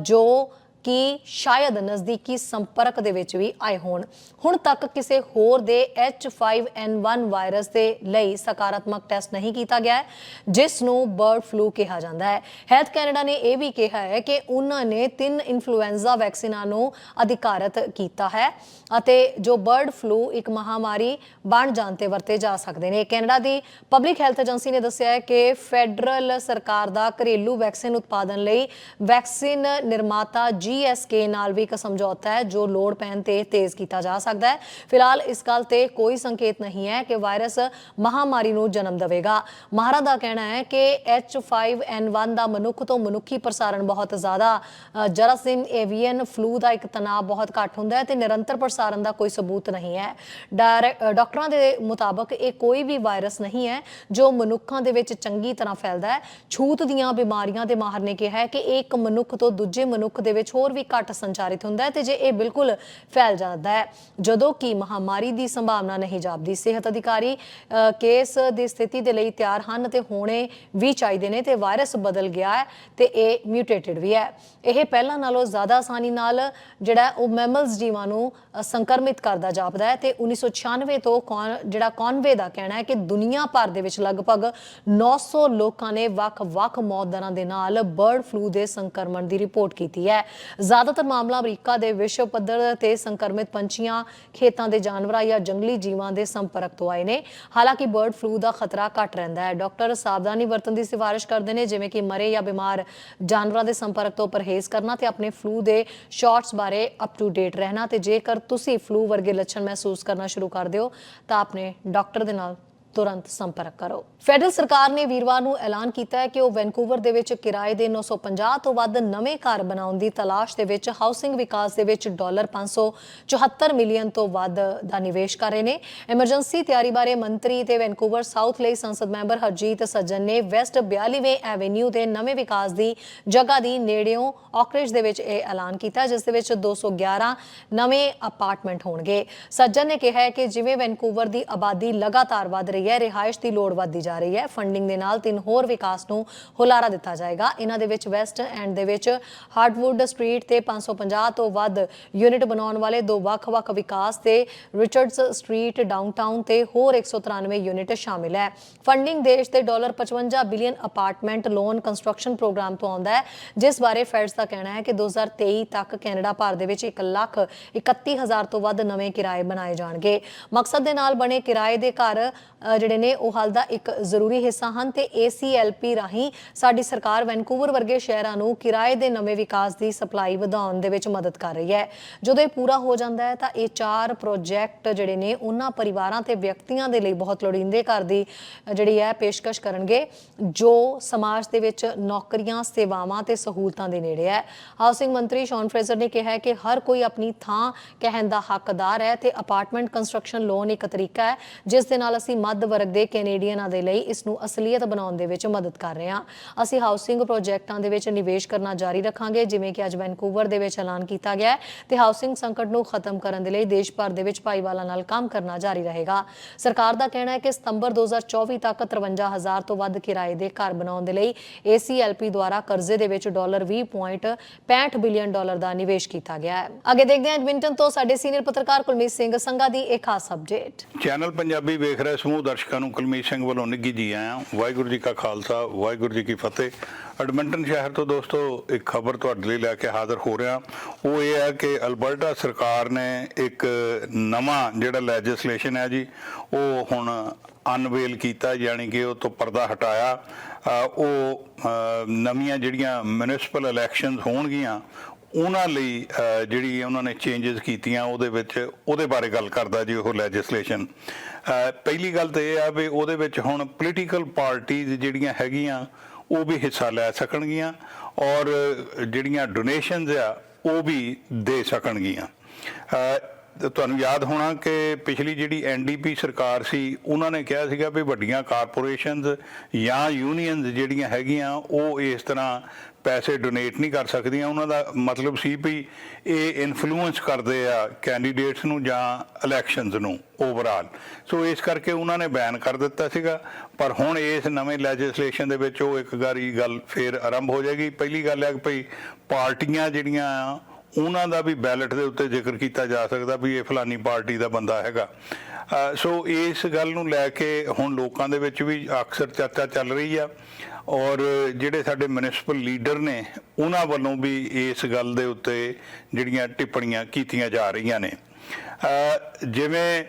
ਜੋ ਕਿ ਸ਼ਾਇਦ ਨਜ਼ਦੀਕੀ ਸੰਪਰਕ ਦੇ ਵਿੱਚ ਵੀ ਆਏ ਹੋਣ। ਹੁਣ ਤੱਕ ਕਿਸੇ ਹੋਰ ਦੇ H5N1 ਵਾਇਰਸ ਦੇ ਲਈ ਸਕਾਰਾਤਮਕ ਟੈਸਟ ਨਹੀਂ ਕੀਤਾ ਗਿਆ ਜਿਸ ਨੂੰ ਬਰਡ ਫਲੂ ਕਿਹਾ ਜਾਂਦਾ ਹੈ। ਹੈਲਥ ਕੈਨੇਡਾ ਨੇ ਇਹ ਵੀ ਕਿਹਾ ਹੈ ਕਿ ਉਹਨਾਂ ਨੇ ਤਿੰਨ ਇਨਫਲੂਐਂਜ਼ਾ ਵੈਕਸੀਨਾਂ ਨੂੰ ਅਧਿਕਾਰਤ ਕੀਤਾ ਹੈ ਅਤੇ ਜੋ ਬਰਡ ਫਲੂ ਇੱਕ ਮਹਾਮਾਰੀ ਬਣ ਜਾਣ ਤੇ ਵਰਤੇ ਜਾ ਸਕਦੇ ਨੇ। ਕੈਨੇਡਾ ਦੀ ਪਬਲਿਕ ਹੈਲਥ ਏਜੰਸੀ ਨੇ ਦੱਸਿਆ ਹੈ ਕਿ ਫੈਡਰਲ ਸਰਕਾਰ ਦਾ ਘਰੇਲੂ ਵੈਕਸੀਨ ਉਤਪਾਦਨ ਲਈ ਵੈਕਸੀਨ ਨਿਰਮਾਤਾ ਜੀ GSK ਨਾਲ ਵੀ ਇੱਕ ਸਮਝੌਤਾ ਹੈ, ਜੋ ਲੋੜ ਪੈਣ ਤੇ ਤੇਜ਼ ਕੀਤਾ ਜਾ ਸਕਦਾ ਹੈ। ਫਿਲਹਾਲ ਇਸ ਗੱਲ ਤੇ ਕੋਈ ਸੰਕੇਤ ਨਹੀਂ ਹੈ ਕਿ ਵਾਇਰਸ ਮਹਾਮਾਰੀ ਨੂੰ ਜਨਮ ਦੇਵੇਗਾ। ਮਾਹਰਾਂ ਦਾ ਕਹਿਣਾ ਹੈ ਕਿ H5N1 ਦਾ ਮਨੁੱਖ ਤੋਂ ਮਨੁੱਖੀ ਪ੍ਰਸਾਰਣ ਬਹੁਤ ਜ਼ਿਆਦਾ ਜਰਾਸੀਮ ਏਵੀਅਨ ਫਲੂ ਦਾ ਇੱਕ ਤਣਾਅ ਬਹੁਤ ਘੱਟ ਹੁੰਦਾ ਹੈ ਤੇ ਨਿਰੰਤਰ ਪ੍ਰਸਾਰਣ ਦਾ ਕੋਈ ਸਬੂਤ ਨਹੀਂ ਹੈ। ਡਾਇਰੈ- ਡਾਕਟਰਾਂ ਦੇ ਮੁਤਾਬਕ ਇਹ ਕੋਈ ਵੀ ਵਾਇਰਸ ਨਹੀਂ ਹੈ, ਜੋ ਮਨੁੱਖਾਂ ਦੇ ਵਿੱਚ ਚੰਗੀ ਤਰ੍ਹਾਂ ਫੈਲਦਾ ਹੈ। ਛੂਤ ਦੀਆਂ ਬਿਮਾਰੀਆਂ ਦੇ ਮਾਹਰ ਨੇ ਕਿਹਾ ਹੈ ਕਿ ਇੱਕ ਮਨੁੱਖ ਤੋਂ ਦੂਜੇ ਮਨੁੱਖ ਦੇ ਵਿੱਚ ਹੋਰ ਵੀ ਘੱਟ ਸੰਚਾਰਿਤ ਹੁੰਦਾ ਹੈ ਤੇ ਜੇ ਇਹ ਬਿਲਕੁਲ ਫੈਲ ਜਾਂਦਾ ਹੈ, ਜਦੋਂ ਕਿ ਮਹਾਮਾਰੀ ਦੀ ਸੰਭਾਵਨਾ ਨਹੀਂ ਜਾਪਦੀ। ਸਿਹਤ ਅਧਿਕਾਰੀ ਕੇਸ ਦੀ ਸਥਿਤੀ ਦੇ ਲਈ ਤਿਆਰ ਹਨ ਤੇ ਹੋਣੇ ਵੀ ਚਾਹੀਦੇ ਨੇ ਤੇ ਵਾਇਰਸ ਬਦਲ ਗਿਆ ਹੈ ਤੇ ਇਹ ਮਿਊਟੇਟਡ ਵੀ ਹੈ। ਇਹ ਪਹਿਲਾਂ ਨਾਲੋਂ ਜ਼ਿਆਦਾ ਆਸਾਨੀ ਨਾਲ ਜਿਹੜਾ ਉਹ ਮੈਮਲਸ ਜੀਵਾਂ ਨੂੰ ਸੰਕਰਮਿਤ ਕਰਦਾ ਜਾਪਦਾ ਹੈ ਤੇ 1996 ਤੋਂ ਕੌਨ- ਜਿਹੜਾ ਕੌਨਵੇ ਦਾ ਕਹਿਣਾ ਹੈ ਕਿ ਦੁਨੀਆ ਭਰ ਦੇ ਵਿੱਚ ਲਗਭਗ 900 ਲੋਕਾਂ ਨੇ ਵੱਖ-ਵੱਖ ਮੌਤ ਦਰਾਂ ਦੇ ਨਾਲ ਬਰਡ ਫਲੂ ਦੇ ਸੰਕਰਮਣ ਦੀ ਰਿਪੋਰਟ ਕੀਤੀ ਹੈ। ਜ਼ਿਆਦਾਤਰ ਮਾਮਲਾ ਅਮਰੀਕਾ ਦੇ ਵਿਸ਼ਵ ਪੱਧਰ ਤੇ ਸੰਕਰਮਿਤ ਪੰਛੀਆਂ, ਖੇਤਾਂ ਦੇ ਜਾਨਵਰਾਂ ਜਾਂ ਜੰਗਲੀ ਜੀਵਾਂ ਦੇ ਸੰਪਰਕ ਤੋਂ ਆਏ ਨੇ। ਹਾਲਾਂਕਿ ਬਰਡ ਫਲੂ ਦਾ ਖਤਰਾ ਘੱਟ ਰਹਿੰਦਾ ਹੈ। ਡਾਕਟਰ ਸਾਵਧਾਨੀ ਵਰਤਣ ਦੀ ਸਿਫਾਰਿਸ਼ ਕਰਦੇ ਨੇ, ਜਿਵੇਂ ਕਿ ਮਰੇ ਜਾਂ ਬਿਮਾਰ ਜਾਨਵਰਾਂ ਦੇ ਸੰਪਰਕ ਤੋਂ ਪਰਹੇਜ਼ ਕਰਨਾ ਤੇ ਆਪਣੇ ਫਲੂ ਦੇ ਸ਼ਾਰਟਸ ਬਾਰੇ ਅਪ ਟੂ ਡੇਟ ਰਹਿਣਾ। ਤੇ ਜੇਕਰ ਤੁਸੀਂ ਫਲੂ ਵਰਗੇ ਲੱਛਣ ਮਹਿਸੂਸ ਕਰਨਾ ਸ਼ੁਰੂ ਕਰ ਦਿਓ, ਤਾਂ ਆਪਣੇ ਡਾਕਟਰ ਦੇ ਨਾਲ ਤੁਰੰਤ ਸੰਪਰਕ ਕਰੋ। ਫੈਡਰਲ ਸਰਕਾਰ ਨੇ ਵੀਰਵਾਰ ਨੂੰ ਐਲਾਨ ਕੀਤਾ ਹੈ ਕਿ ਉਹ ਵੈਨਕੂਵਰ ਦੇ ਵਿੱਚ ਕਿਰਾਏ ਦੇ 950 ਤੋਂ ਵੱਧ ਨਵੇਂ ਘਰ ਬਣਾਉਣ ਦੀ ਤਲਾਸ਼ ਦੇ ਵਿੱਚ ਹਾਊਸਿੰਗ ਵਿਕਾਸ ਦੇ ਵਿੱਚ ਡਾਲਰ 574 ਮਿਲੀਅਨ ਤੋਂ ਵੱਧ ਦਾ ਨਿਵੇਸ਼ ਕਰ ਰਹੇ ਨੇ। ਐਮਰਜੈਂਸੀ ਤਿਆਰੀ ਬਾਰੇ ਮੰਤਰੀ ਤੇ ਵੈਨਕੂਵਰ ਸਾਊਥ ਲਈ ਸੰਸਦ ਮੈਂਬਰ ਹਰਜੀਤ ਸੱਜਣ ਨੇ ਵੈਸਟ 42ਵੇਂ ਐਵੇਨਿਊ ਦੇ ਨਵੇਂ ਵਿਕਾਸ ਦੀ ਜਗ੍ਹਾ ਦੀ ਨੇੜਿਓਂ ਆਕਰੇਜ ਦੇ ਵਿੱਚ ਇਹ ਐਲਾਨ ਕੀਤਾ, ਜਿਸ ਦੇ ਵਿੱਚ 211 ਨਵੇਂ ਅਪਾਰਟਮੈਂਟ ਹੋਣਗੇ। ਸੱਜਣ ਨੇ ਕਿਹਾ ਕਿ ਜਿਵੇਂ ਵੈਨਕੂਵਰ ਦੀ ਆਬਾਦੀ ਲਗਾਤਾਰ ਵਧ ਰਹੀ ਹੈ, ਰਿਹਾਇਸ਼ ਦੀ ਲੋੜ ਵੱਧਦੀ ਜਾ ਰਹੀ ਹੈ। ਫੰਡਿੰਗ ਦੇ ਨਾਲ ਤਿੰਨ ਹੋਰ ਵਿਕਾਸ ਨੂੰ ਹੁਲਾਰਾ ਦਿੱਤਾ ਜਾਏਗਾ। ਇਹਨਾਂ ਦੇ ਵਿੱਚ ਵੈਸਟ ਐਂਡ ਦੇ ਵਿੱਚ ਹਾਰਡਵੁੱਡ ਸਟਰੀਟ ਤੇ 550 ਤੋਂ ਵੱਧ ਯੂਨਿਟ ਬਣਾਉਣ ਵਾਲੇ ਦੋ ਵੱਖ-ਵੱਖ ਵਿਕਾਸ ਤੇ ਰਿਚਰਡਸ ਸਟਰੀਟ ਡਾਊਨਟਾਊਨ ਤੇ ਹੋਰ 193 ਯੂਨਿਟ ਸ਼ਾਮਿਲ ਹੈ। ਫੰਡਿੰਗ ਦੇਸ਼ ਦੇ dollar 55 billion apartment loan construction program ਤੋਂ ਆਉਂਦਾ ਹੈ, ਜਿਸ ਬਾਰੇ ਫੈਡਸ ਦਾ ਕਹਿਣਾ ਹੈ ਕਿ 2023 ਤੱਕ ਕੈਨੇਡਾ ਭਰ ਦੇ ਵਿੱਚ 1 ਲੱਖ 31 ਹਜ਼ਾਰ ਤੋਂ ਵੱਧ ਨਵੇਂ ਕਿਰਾਏ ਬਣਾਏ ਜਾਣਗੇ। ਮਕਸਦ ਦੇ ਨਾਲ ਬਣੇ ਕਿਰਾਏ ਦੇ ਘਰ ਜਿਹੜੇ ਨੇ, ਉਹ ਹਾਲ ਦਾ ਇੱਕ ਜ਼ਰੂਰੀ ਹਿੱਸਾ ਹਨ ਤੇ ACLP ਰਾਹੀਂ ਸਾਡੀ ਸਰਕਾਰ ਵੈਨਕੂਵਰ ਵਰਗੇ ਸ਼ਹਿਰਾਂ ਨੂੰ ਕਿਰਾਏ ਦੇ ਨਵੇਂ ਵਿਕਾਸ ਦੀ ਸਪਲਾਈ ਵਧਾਉਣ ਦੇ ਵਿੱਚ ਮਦਦ ਕਰ ਰਹੀ ਹੈ। ਜਦੋਂ ਇਹ ਪੂਰਾ ਹੋ ਜਾਂਦਾ ਹੈ, ਤਾਂ ਇਹ ਚਾਰ ਪ੍ਰੋਜੈਕਟ ਜਿਹੜੇ ਨੇ, ਉਹਨਾਂ ਪਰਿਵਾਰਾਂ ਤੇ ਵਿਅਕਤੀਆਂ ਦੇ ਲਈ ਬਹੁਤ ਲੋੜੀਂਦੇ ਘਰ ਦੀ ਜਿਹੜੀ ਹੈ, ਪੇਸ਼ਕਸ਼ ਕਰਨਗੇ, ਜੋ ਸਮਾਜ ਦੇ ਵਿੱਚ ਨੌਕਰੀਆਂ, ਸੇਵਾਵਾਂ ਤੇ ਸਹੂਲਤਾਂ ਦੇ ਨੇੜੇ ਹੈ। ਹਾਊਸਿੰਗ ਮੰਤਰੀ ਸ਼ੌਨ ਫਰੇਜ਼ਰ ਨੇ ਕਿਹਾ ਹੈ ਕਿ ਹਰ ਕੋਈ ਆਪਣੀ ਥਾਂ ਕਹਿਣ ਦਾ ਹੱਕਦਾਰ ਹੈ ਤੇ ਅਪਾਰਟਮੈਂਟ ਕੰਸਟਰਕਸ਼ਨ ਲੋਨ ਇੱਕ ਤਰੀਕਾ ਹੈ, ਜਿਸ ਦੇ ਨਾਲ ਅਸੀਂ ਮੱਧ ਵਰਗ ਦੇ ਕੈਨੇਡੀਅਨਾਂ ਦੇ ਲਈ ਇਸ ਨੂੰ ਅਸਲੀਅਤ ਬਣਾਉਣ ਦੇ ਵਿੱਚ ਮਦਦ ਕਰ ਰਹੇ ਹਾਂ। ਅਸੀਂ ਹਾਊਸਿੰਗ ਪ੍ਰੋਜੈਕਟਾਂ ਦੇ ਵਿੱਚ ਨਿਵੇਸ਼ ਕਰਨਾ ਜਾਰੀ ਰੱਖਾਂਗੇ, ਜਿਵੇਂ ਕਿ ਅੱਜ ਵੈਨਕੂਵਰ ਦੇ ਵਿੱਚ ਐਲਾਨ ਕੀਤਾ ਗਿਆ ਹੈ ਤੇ ਹਾਊਸਿੰਗ ਸੰਕਟ ਨੂੰ ਖਤਮ ਕਰਨ ਦੇ ਲਈ ਦੇਸ਼ ਭਰ ਦੇ ਵਿੱਚ ਭਾਈਵਾਲਾਂ ਨਾਲ ਕੰਮ ਕਰਨਾ ਜਾਰੀ ਰਹੇਗਾ। ਸਰਕਾਰ ਦਾ ਕਹਿਣਾ ਹੈ ਕਿ ਸਤੰਬਰ 2024 ਤੱਕ 53000 ਤੋਂ ਵੱਧ ਕਿਰਾਏ ਦੇ ਘਰ ਬਣਾਉਣ ਦੇ ਲਈ ACLP ਦੁਆਰਾ ਕਰਜ਼ੇ ਦੇ ਵਿੱਚ ਡਾਲਰ 20.65 ਬਿਲੀਅਨ ਡਾਲਰ ਦਾ ਨਿਵੇਸ਼ ਕੀਤਾ ਗਿਆ ਹੈ। ਅੱਗੇ ਦੇਖਦੇ ਹਾਂ ਐਡਮਿੰਟਨ ਤੋਂ ਸਾਡੇ ਸੀਨੀਅਰ ਪੱਤਰਕਾਰ ਕੁਲਮੀਤ ਸਿੰਘ ਸੰਘਾ ਦੀ ਇੱਕ ਖਾਸ ਅਪਡੇਟ ਚੈਨਲ ਪੰਜਾਬੀ ਵੇਖ ਰਹੇ ਸਮੂਹ ਦਰਸ਼ਕਾਂ ਨੂੰ ਕੁਲਮੀਤ ਸਿੰਘ ਵੱਲੋਂ ਨਿੱਘੀ ਜੀ ਆਇਆਂ ਵਾਹਿਗੁਰੂ ਜੀ ਕਾ ਖਾਲਸਾ, ਵਾਹਿਗੁਰੂ ਜੀ ਕੀ ਫਤਿਹ। ਐਡਮਿੰਟਨ ਸ਼ਹਿਰ ਤੋਂ ਦੋਸਤੋ, ਇੱਕ ਖਬਰ ਤੁਹਾਡੇ ਲਈ ਲੈ ਕੇ ਹਾਜ਼ਰ ਹੋ ਰਿਹਾ ਉਹ ਇਹ ਹੈ ਕਿ ਅਲਬਰਟਾ ਸਰਕਾਰ ਨੇ ਇੱਕ ਨਵਾਂ ਜਿਹੜਾ ਲੈਜਿਸਲੇਸ਼ਨ ਹੈ ਜੀ, ਉਹ ਹੁਣ ਅਨਵੇਲ ਕੀਤਾ, ਯਾਨੀ ਕਿ ਉਹ ਤੋਂ ਪਰਦਾ ਹਟਾਇਆ। ਉਹ ਨਵੀਆਂ ਜਿਹੜੀਆਂ ਮਿਊਨਿਸਪਲ ਇਲੈਕਸ਼ਨਸ ਹੋਣਗੀਆਂ ਉਹਨਾਂ ਲਈ ਜਿਹੜੀ ਉਹਨਾਂ ਨੇ ਚੇਂਜਸ ਕੀਤੀਆਂ ਉਹਦੇ ਵਿੱਚ, ਉਹਦੇ ਬਾਰੇ ਗੱਲ ਕਰਦਾ ਜੀ ਉਹ ਲੈਜਿਸਲੇਸ਼ਨ ਪਹਿਲੀ ਗੱਲ ਤਾਂ ਇਹ ਆ ਵੀ ਉਹਦੇ ਵਿੱਚ ਹੁਣ ਪੋਲੀਟੀਕਲ ਪਾਰਟੀਆਂ ਜਿਹੜੀਆਂ ਹੈਗੀਆਂ, ਉਹ ਵੀ ਹਿੱਸਾ ਲੈ ਸਕਣਗੀਆਂ ਔਰ ਜਿਹੜੀਆਂ ਡੋਨੇਸ਼ਨਸ ਆ, ਉਹ ਵੀ ਦੇ ਸਕਣਗੀਆਂ। ਤੁਹਾਨੂੰ ਯਾਦ ਹੋਣਾ ਕਿ ਪਿਛਲੀ ਜਿਹੜੀ ਐਨਡੀਪੀ ਸਰਕਾਰ ਸੀ, ਉਹਨਾਂ ਨੇ ਕਿਹਾ ਸੀਗਾ ਵੀ ਵੱਡੀਆਂ ਕਾਰਪੋਰੇਸ਼ਨਸ ਜਾਂ ਯੂਨੀਅਨਸ ਜਿਹੜੀਆਂ ਹੈਗੀਆਂ, ਉਹ ਇਸ ਤਰ੍ਹਾਂ ਪੈਸੇ ਡੋਨੇਟ ਨਹੀਂ ਕਰ ਸਕਦੀਆਂ। ਉਹਨਾਂ ਦਾ ਮਤਲਬ ਸੀ ਵੀ ਇਹ ਇਨਫਲੂਐਂਸ ਕਰਦੇ ਆ ਕੈਂਡੀਡੇਟਸ ਨੂੰ ਜਾਂ ਇਲੈਕਸ਼ਨਸ ਨੂੰ ਓਵਰਆਲ। ਸੋ ਇਸ ਕਰਕੇ ਉਹਨਾਂ ਨੇ ਬੈਨ ਕਰ ਦਿੱਤਾ ਸੀਗਾ। ਪਰ ਹੁਣ ਇਸ ਨਵੇਂ ਲੈਜਿਸਲੇਸ਼ਨ ਦੇ ਵਿੱਚ ਉਹ ਇੱਕ ਵਾਰੀ ਗੱਲ ਫੇਰ ਆਰੰਭ ਹੋ ਜਾਏਗੀ। ਪਹਿਲੀ ਗੱਲ ਹੈ ਕਿ ਭਈ ਪਾਰਟੀਆਂ ਜਿਹੜੀਆਂ ਆ ਉਹਨਾਂ ਦਾ ਵੀ ਬੈਲਟ ਦੇ ਉੱਤੇ ਜ਼ਿਕਰ ਕੀਤਾ ਜਾ ਸਕਦਾ ਵੀ ਇਹ ਫਲਾਨੀ ਪਾਰਟੀ ਦਾ ਬੰਦਾ ਹੈਗਾ। ਸੋ ਇਸ ਗੱਲ ਨੂੰ ਲੈ ਕੇ ਹੁਣ ਲੋਕਾਂ ਦੇ ਵਿੱਚ ਵੀ ਅਕਸਰ ਚਰਚਾ ਚੱਲ ਰਹੀ ਆ ਔਰ ਜਿਹੜੇ ਸਾਡੇ ਮਿਊਨਿਸਪਲ ਲੀਡਰ ਨੇ, ਉਹਨਾਂ ਵੱਲੋਂ ਵੀ ਇਸ ਗੱਲ ਦੇ ਉੱਤੇ ਜਿਹੜੀਆਂ ਟਿੱਪਣੀਆਂ ਕੀਤੀਆਂ ਜਾ ਰਹੀਆਂ ਨੇ। ਜਿਵੇਂ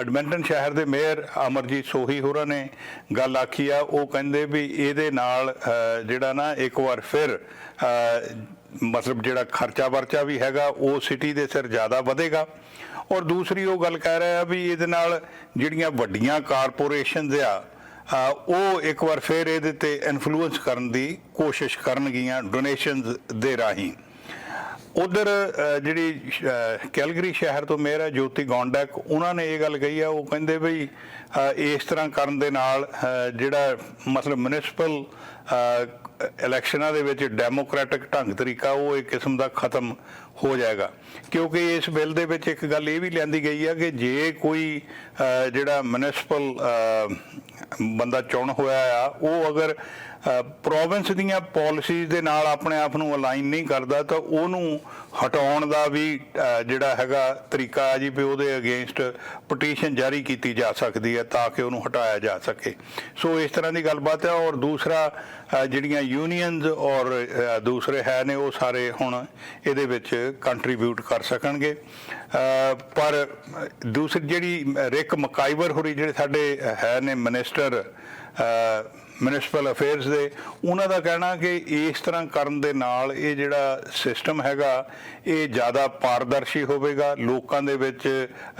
ਐਡਮਿੰਟਨ ਸ਼ਹਿਰ ਦੇ ਮੇਅਰ ਅਮਰਜੀਤ ਸੋਹੀ ਹੋਰਾਂ ਨੇ ਗੱਲ ਆਖੀ ਆ, ਉਹ ਕਹਿੰਦੇ ਵੀ ਇਹਦੇ ਨਾਲ ਜਿਹੜਾ ਨਾ ਇੱਕ ਵਾਰ ਫਿਰ ਮਤਲਬ ਜਿਹੜਾ ਖਰਚਾ ਵਰਚਾ ਵੀ ਹੈਗਾ, ਉਹ ਸਿਟੀ ਦੇ ਸਿਰ ਜ਼ਿਆਦਾ ਵਧੇਗਾ। ਔਰ ਦੂਸਰੀ ਉਹ ਗੱਲ ਕਹਿ ਰਿਹਾ ਵੀ ਇਹਦੇ ਨਾਲ ਜਿਹੜੀਆਂ ਵੱਡੀਆਂ ਕਾਰਪੋਰੇਸ਼ਨਸ ਆ ਉਹ ਇੱਕ ਵਾਰ ਫਿਰ ਇਹਦੇ ਤੇ ਇਨਫਲੂਐਂਸ ਕਰਨ ਦੀ ਕੋਸ਼ਿਸ਼ ਕਰਨਗੀਆਂ ਡੋਨੇਸ਼ਨਸ ਦੇ ਰਾਹੀਂ। ਉਧਰ ਜਿਹੜੀ ਕੈਲਗਰੀ ਸ਼ਹਿਰ ਤੋਂ ਮੇਅਰ ਹੈ ਜੋਤੀ ਗੌਂਡਕ, ਉਹਨਾਂ ਨੇ ਇਹ ਗੱਲ ਕਹੀ ਆ, ਉਹ ਕਹਿੰਦੇ ਵੀ ਇਸ ਤਰ੍ਹਾਂ ਕਰਨ ਦੇ ਨਾਲ ਜਿਹੜਾ ਮਤਲਬ ਮਿਊਨਿਸਪਲ ਇਲੈਕਸ਼ਨਾਂ ਦੇ ਵਿੱਚ ਡੈਮੋਕ੍ਰੈਟਿਕ ਢੰਗ ਤਰੀਕਾ ਉਹ ਇੱਕ ਕਿਸਮ ਦਾ ਖਤਮ ਹੋ ਜਾਏਗਾ। ਕਿਉਂਕਿ ਇਸ ਬਿੱਲ ਦੇ ਵਿੱਚ ਇੱਕ ਗੱਲ ਇਹ ਵੀ ਲਿਆਂਦੀ ਗਈ ਆ ਕਿ ਜੇ ਕੋਈ ਜਿਹੜਾ ਮਿਊਨਿਸਪਲ ਬੰਦਾ ਚੁਣ ਹੋਇਆ ਆ, ਉਹ ਅਗਰ ਪ੍ਰੋਵਿੰਸ ਦੀਆਂ ਪਾਲਿਸੀਜ਼ ਦੇ ਨਾਲ ਆਪਣੇ ਆਪ ਨੂੰ ਅਲਾਈਨ ਨਹੀਂ ਕਰਦਾ ਤਾਂ ਉਹਨੂੰ ਹਟਾਉਣ ਦਾ ਵੀ ਜਿਹੜਾ ਹੈਗਾ ਤਰੀਕਾ ਹੈ ਜੀ ਵੀ ਉਹਦੇ ਅਗੇਂਸਟ ਪਟੀਸ਼ਨ ਜਾਰੀ ਕੀਤੀ ਜਾ ਸਕਦੀ ਹੈ ਤਾਂ ਕਿ ਉਹਨੂੰ ਹਟਾਇਆ ਜਾ ਸਕੇ। ਸੋ ਇਸ ਤਰ੍ਹਾਂ ਦੀ ਗੱਲਬਾਤ ਹੈ ਔਰ ਦੂਸਰਾ ਜਿਹੜੀਆਂ ਯੂਨੀਅਨਸ ਔਰ ਦੂਸਰੇ ਹੈ ਨੇ ਉਹ ਸਾਰੇ ਹੁਣ ਇਹਦੇ ਵਿੱਚ ਕੰਟਰੀਬਿਊਟ ਕਰ ਸਕਣਗੇ। ਪਰ ਦੂਸਰੀ ਜਿਹੜੀ ਰਿਕ ਮਕਾਈਵਰ ਹੋਰੀ ਜਿਹੜੇ ਸਾਡੇ ਹੈ ਨੇ ਮਿਨਿਸਟਰ ਮਿਊਨਿਸਪਲ ਅਫੇਅਰਸ ਦੇ, ਉਹਨਾਂ ਦਾ ਕਹਿਣਾ ਕਿ ਇਸ ਤਰ੍ਹਾਂ ਕਰਨ ਦੇ ਨਾਲ ਇਹ ਜਿਹੜਾ ਸਿਸਟਮ ਹੈਗਾ, ਇਹ ਜ਼ਿਆਦਾ ਪਾਰਦਰਸ਼ੀ ਹੋਵੇਗਾ, ਲੋਕਾਂ ਦੇ ਵਿੱਚ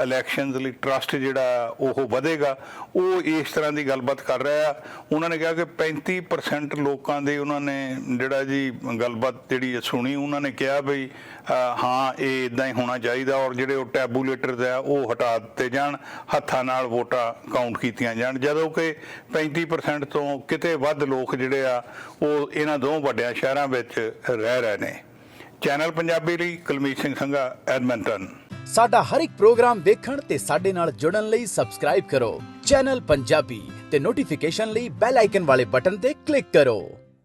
ਇਲੈਕਸ਼ਨਸ ਲਈ ਟਰਸਟ ਜਿਹੜਾ ਉਹ ਵਧੇਗਾ। ਉਹ ਇਸ ਤਰ੍ਹਾਂ ਦੀ ਗੱਲਬਾਤ ਕਰ ਰਿਹਾ ਉਹਨਾਂ ਨੇ ਕਿਹਾ ਕਿ 35% ਲੋਕਾਂ ਦੇ ਉਹਨਾਂ ਨੇ ਜਿਹੜਾ ਜੀ ਗੱਲਬਾਤ ਜਿਹੜੀ ਸੁਣੀ, ਉਹਨਾਂ ਨੇ ਕਿਹਾ ਵੀ ਹਾਂ, ਇਹ ਇਦਾਂ ਹੀ ਹੋਣਾ ਚਾਹੀਦਾ ਔਰ ਜਿਹੜੇ ਉਹ ਟੈਬੂਲੇਟਰਸ ਆ, ਉਹ ਹਟਾ ਦਿੱਤੇ ਜਾਣ, ਹੱਥਾਂ ਨਾਲ ਵੋਟਾਂ ਕਾਊਂਟ ਕੀਤੀਆਂ ਜਾਣ। ਜਦੋਂ ਕਿ 35% ਤੋਂ ਕਿਤੇ ਵੱਧ ਲੋਕ ਜਿਹੜੇ ਆ, ਉਹ ਇਹਨਾਂ ਦੋ ਵੱਡਿਆਂ ਸ਼ਹਿਰਾਂ ਵਿੱਚ ਰਹਿ ਰਹੇ ਨੇ। ਚੈਨਲ ਪੰਜਾਬੀ ਲਈ ਕੁਲਮੀਤ ਸਿੰਘ ਸੰਘਾ ਐਡਮਿੰਟਨ ਸਾਡਾ ਹਰ ਇੱਕ ਪ੍ਰੋਗਰਾਮ ਦੇਖਣ ਤੇ ਸਾਡੇ ਨਾਲ ਜੁੜਨ ਲਈ ਸਬਸਕ੍ਰਾਈਬ ਕਰੋ। ਚੈਨਲ ਪੰਜਾਬੀ ਤੇ ਨੋਟੀਫਿਕੇਸ਼ਨ ਲਈ ਬੈਲ ਆਈਕਨ ਵਾਲੇ ਬਟਨ ਤੇ ਕਲਿੱਕ ਕਰੋ।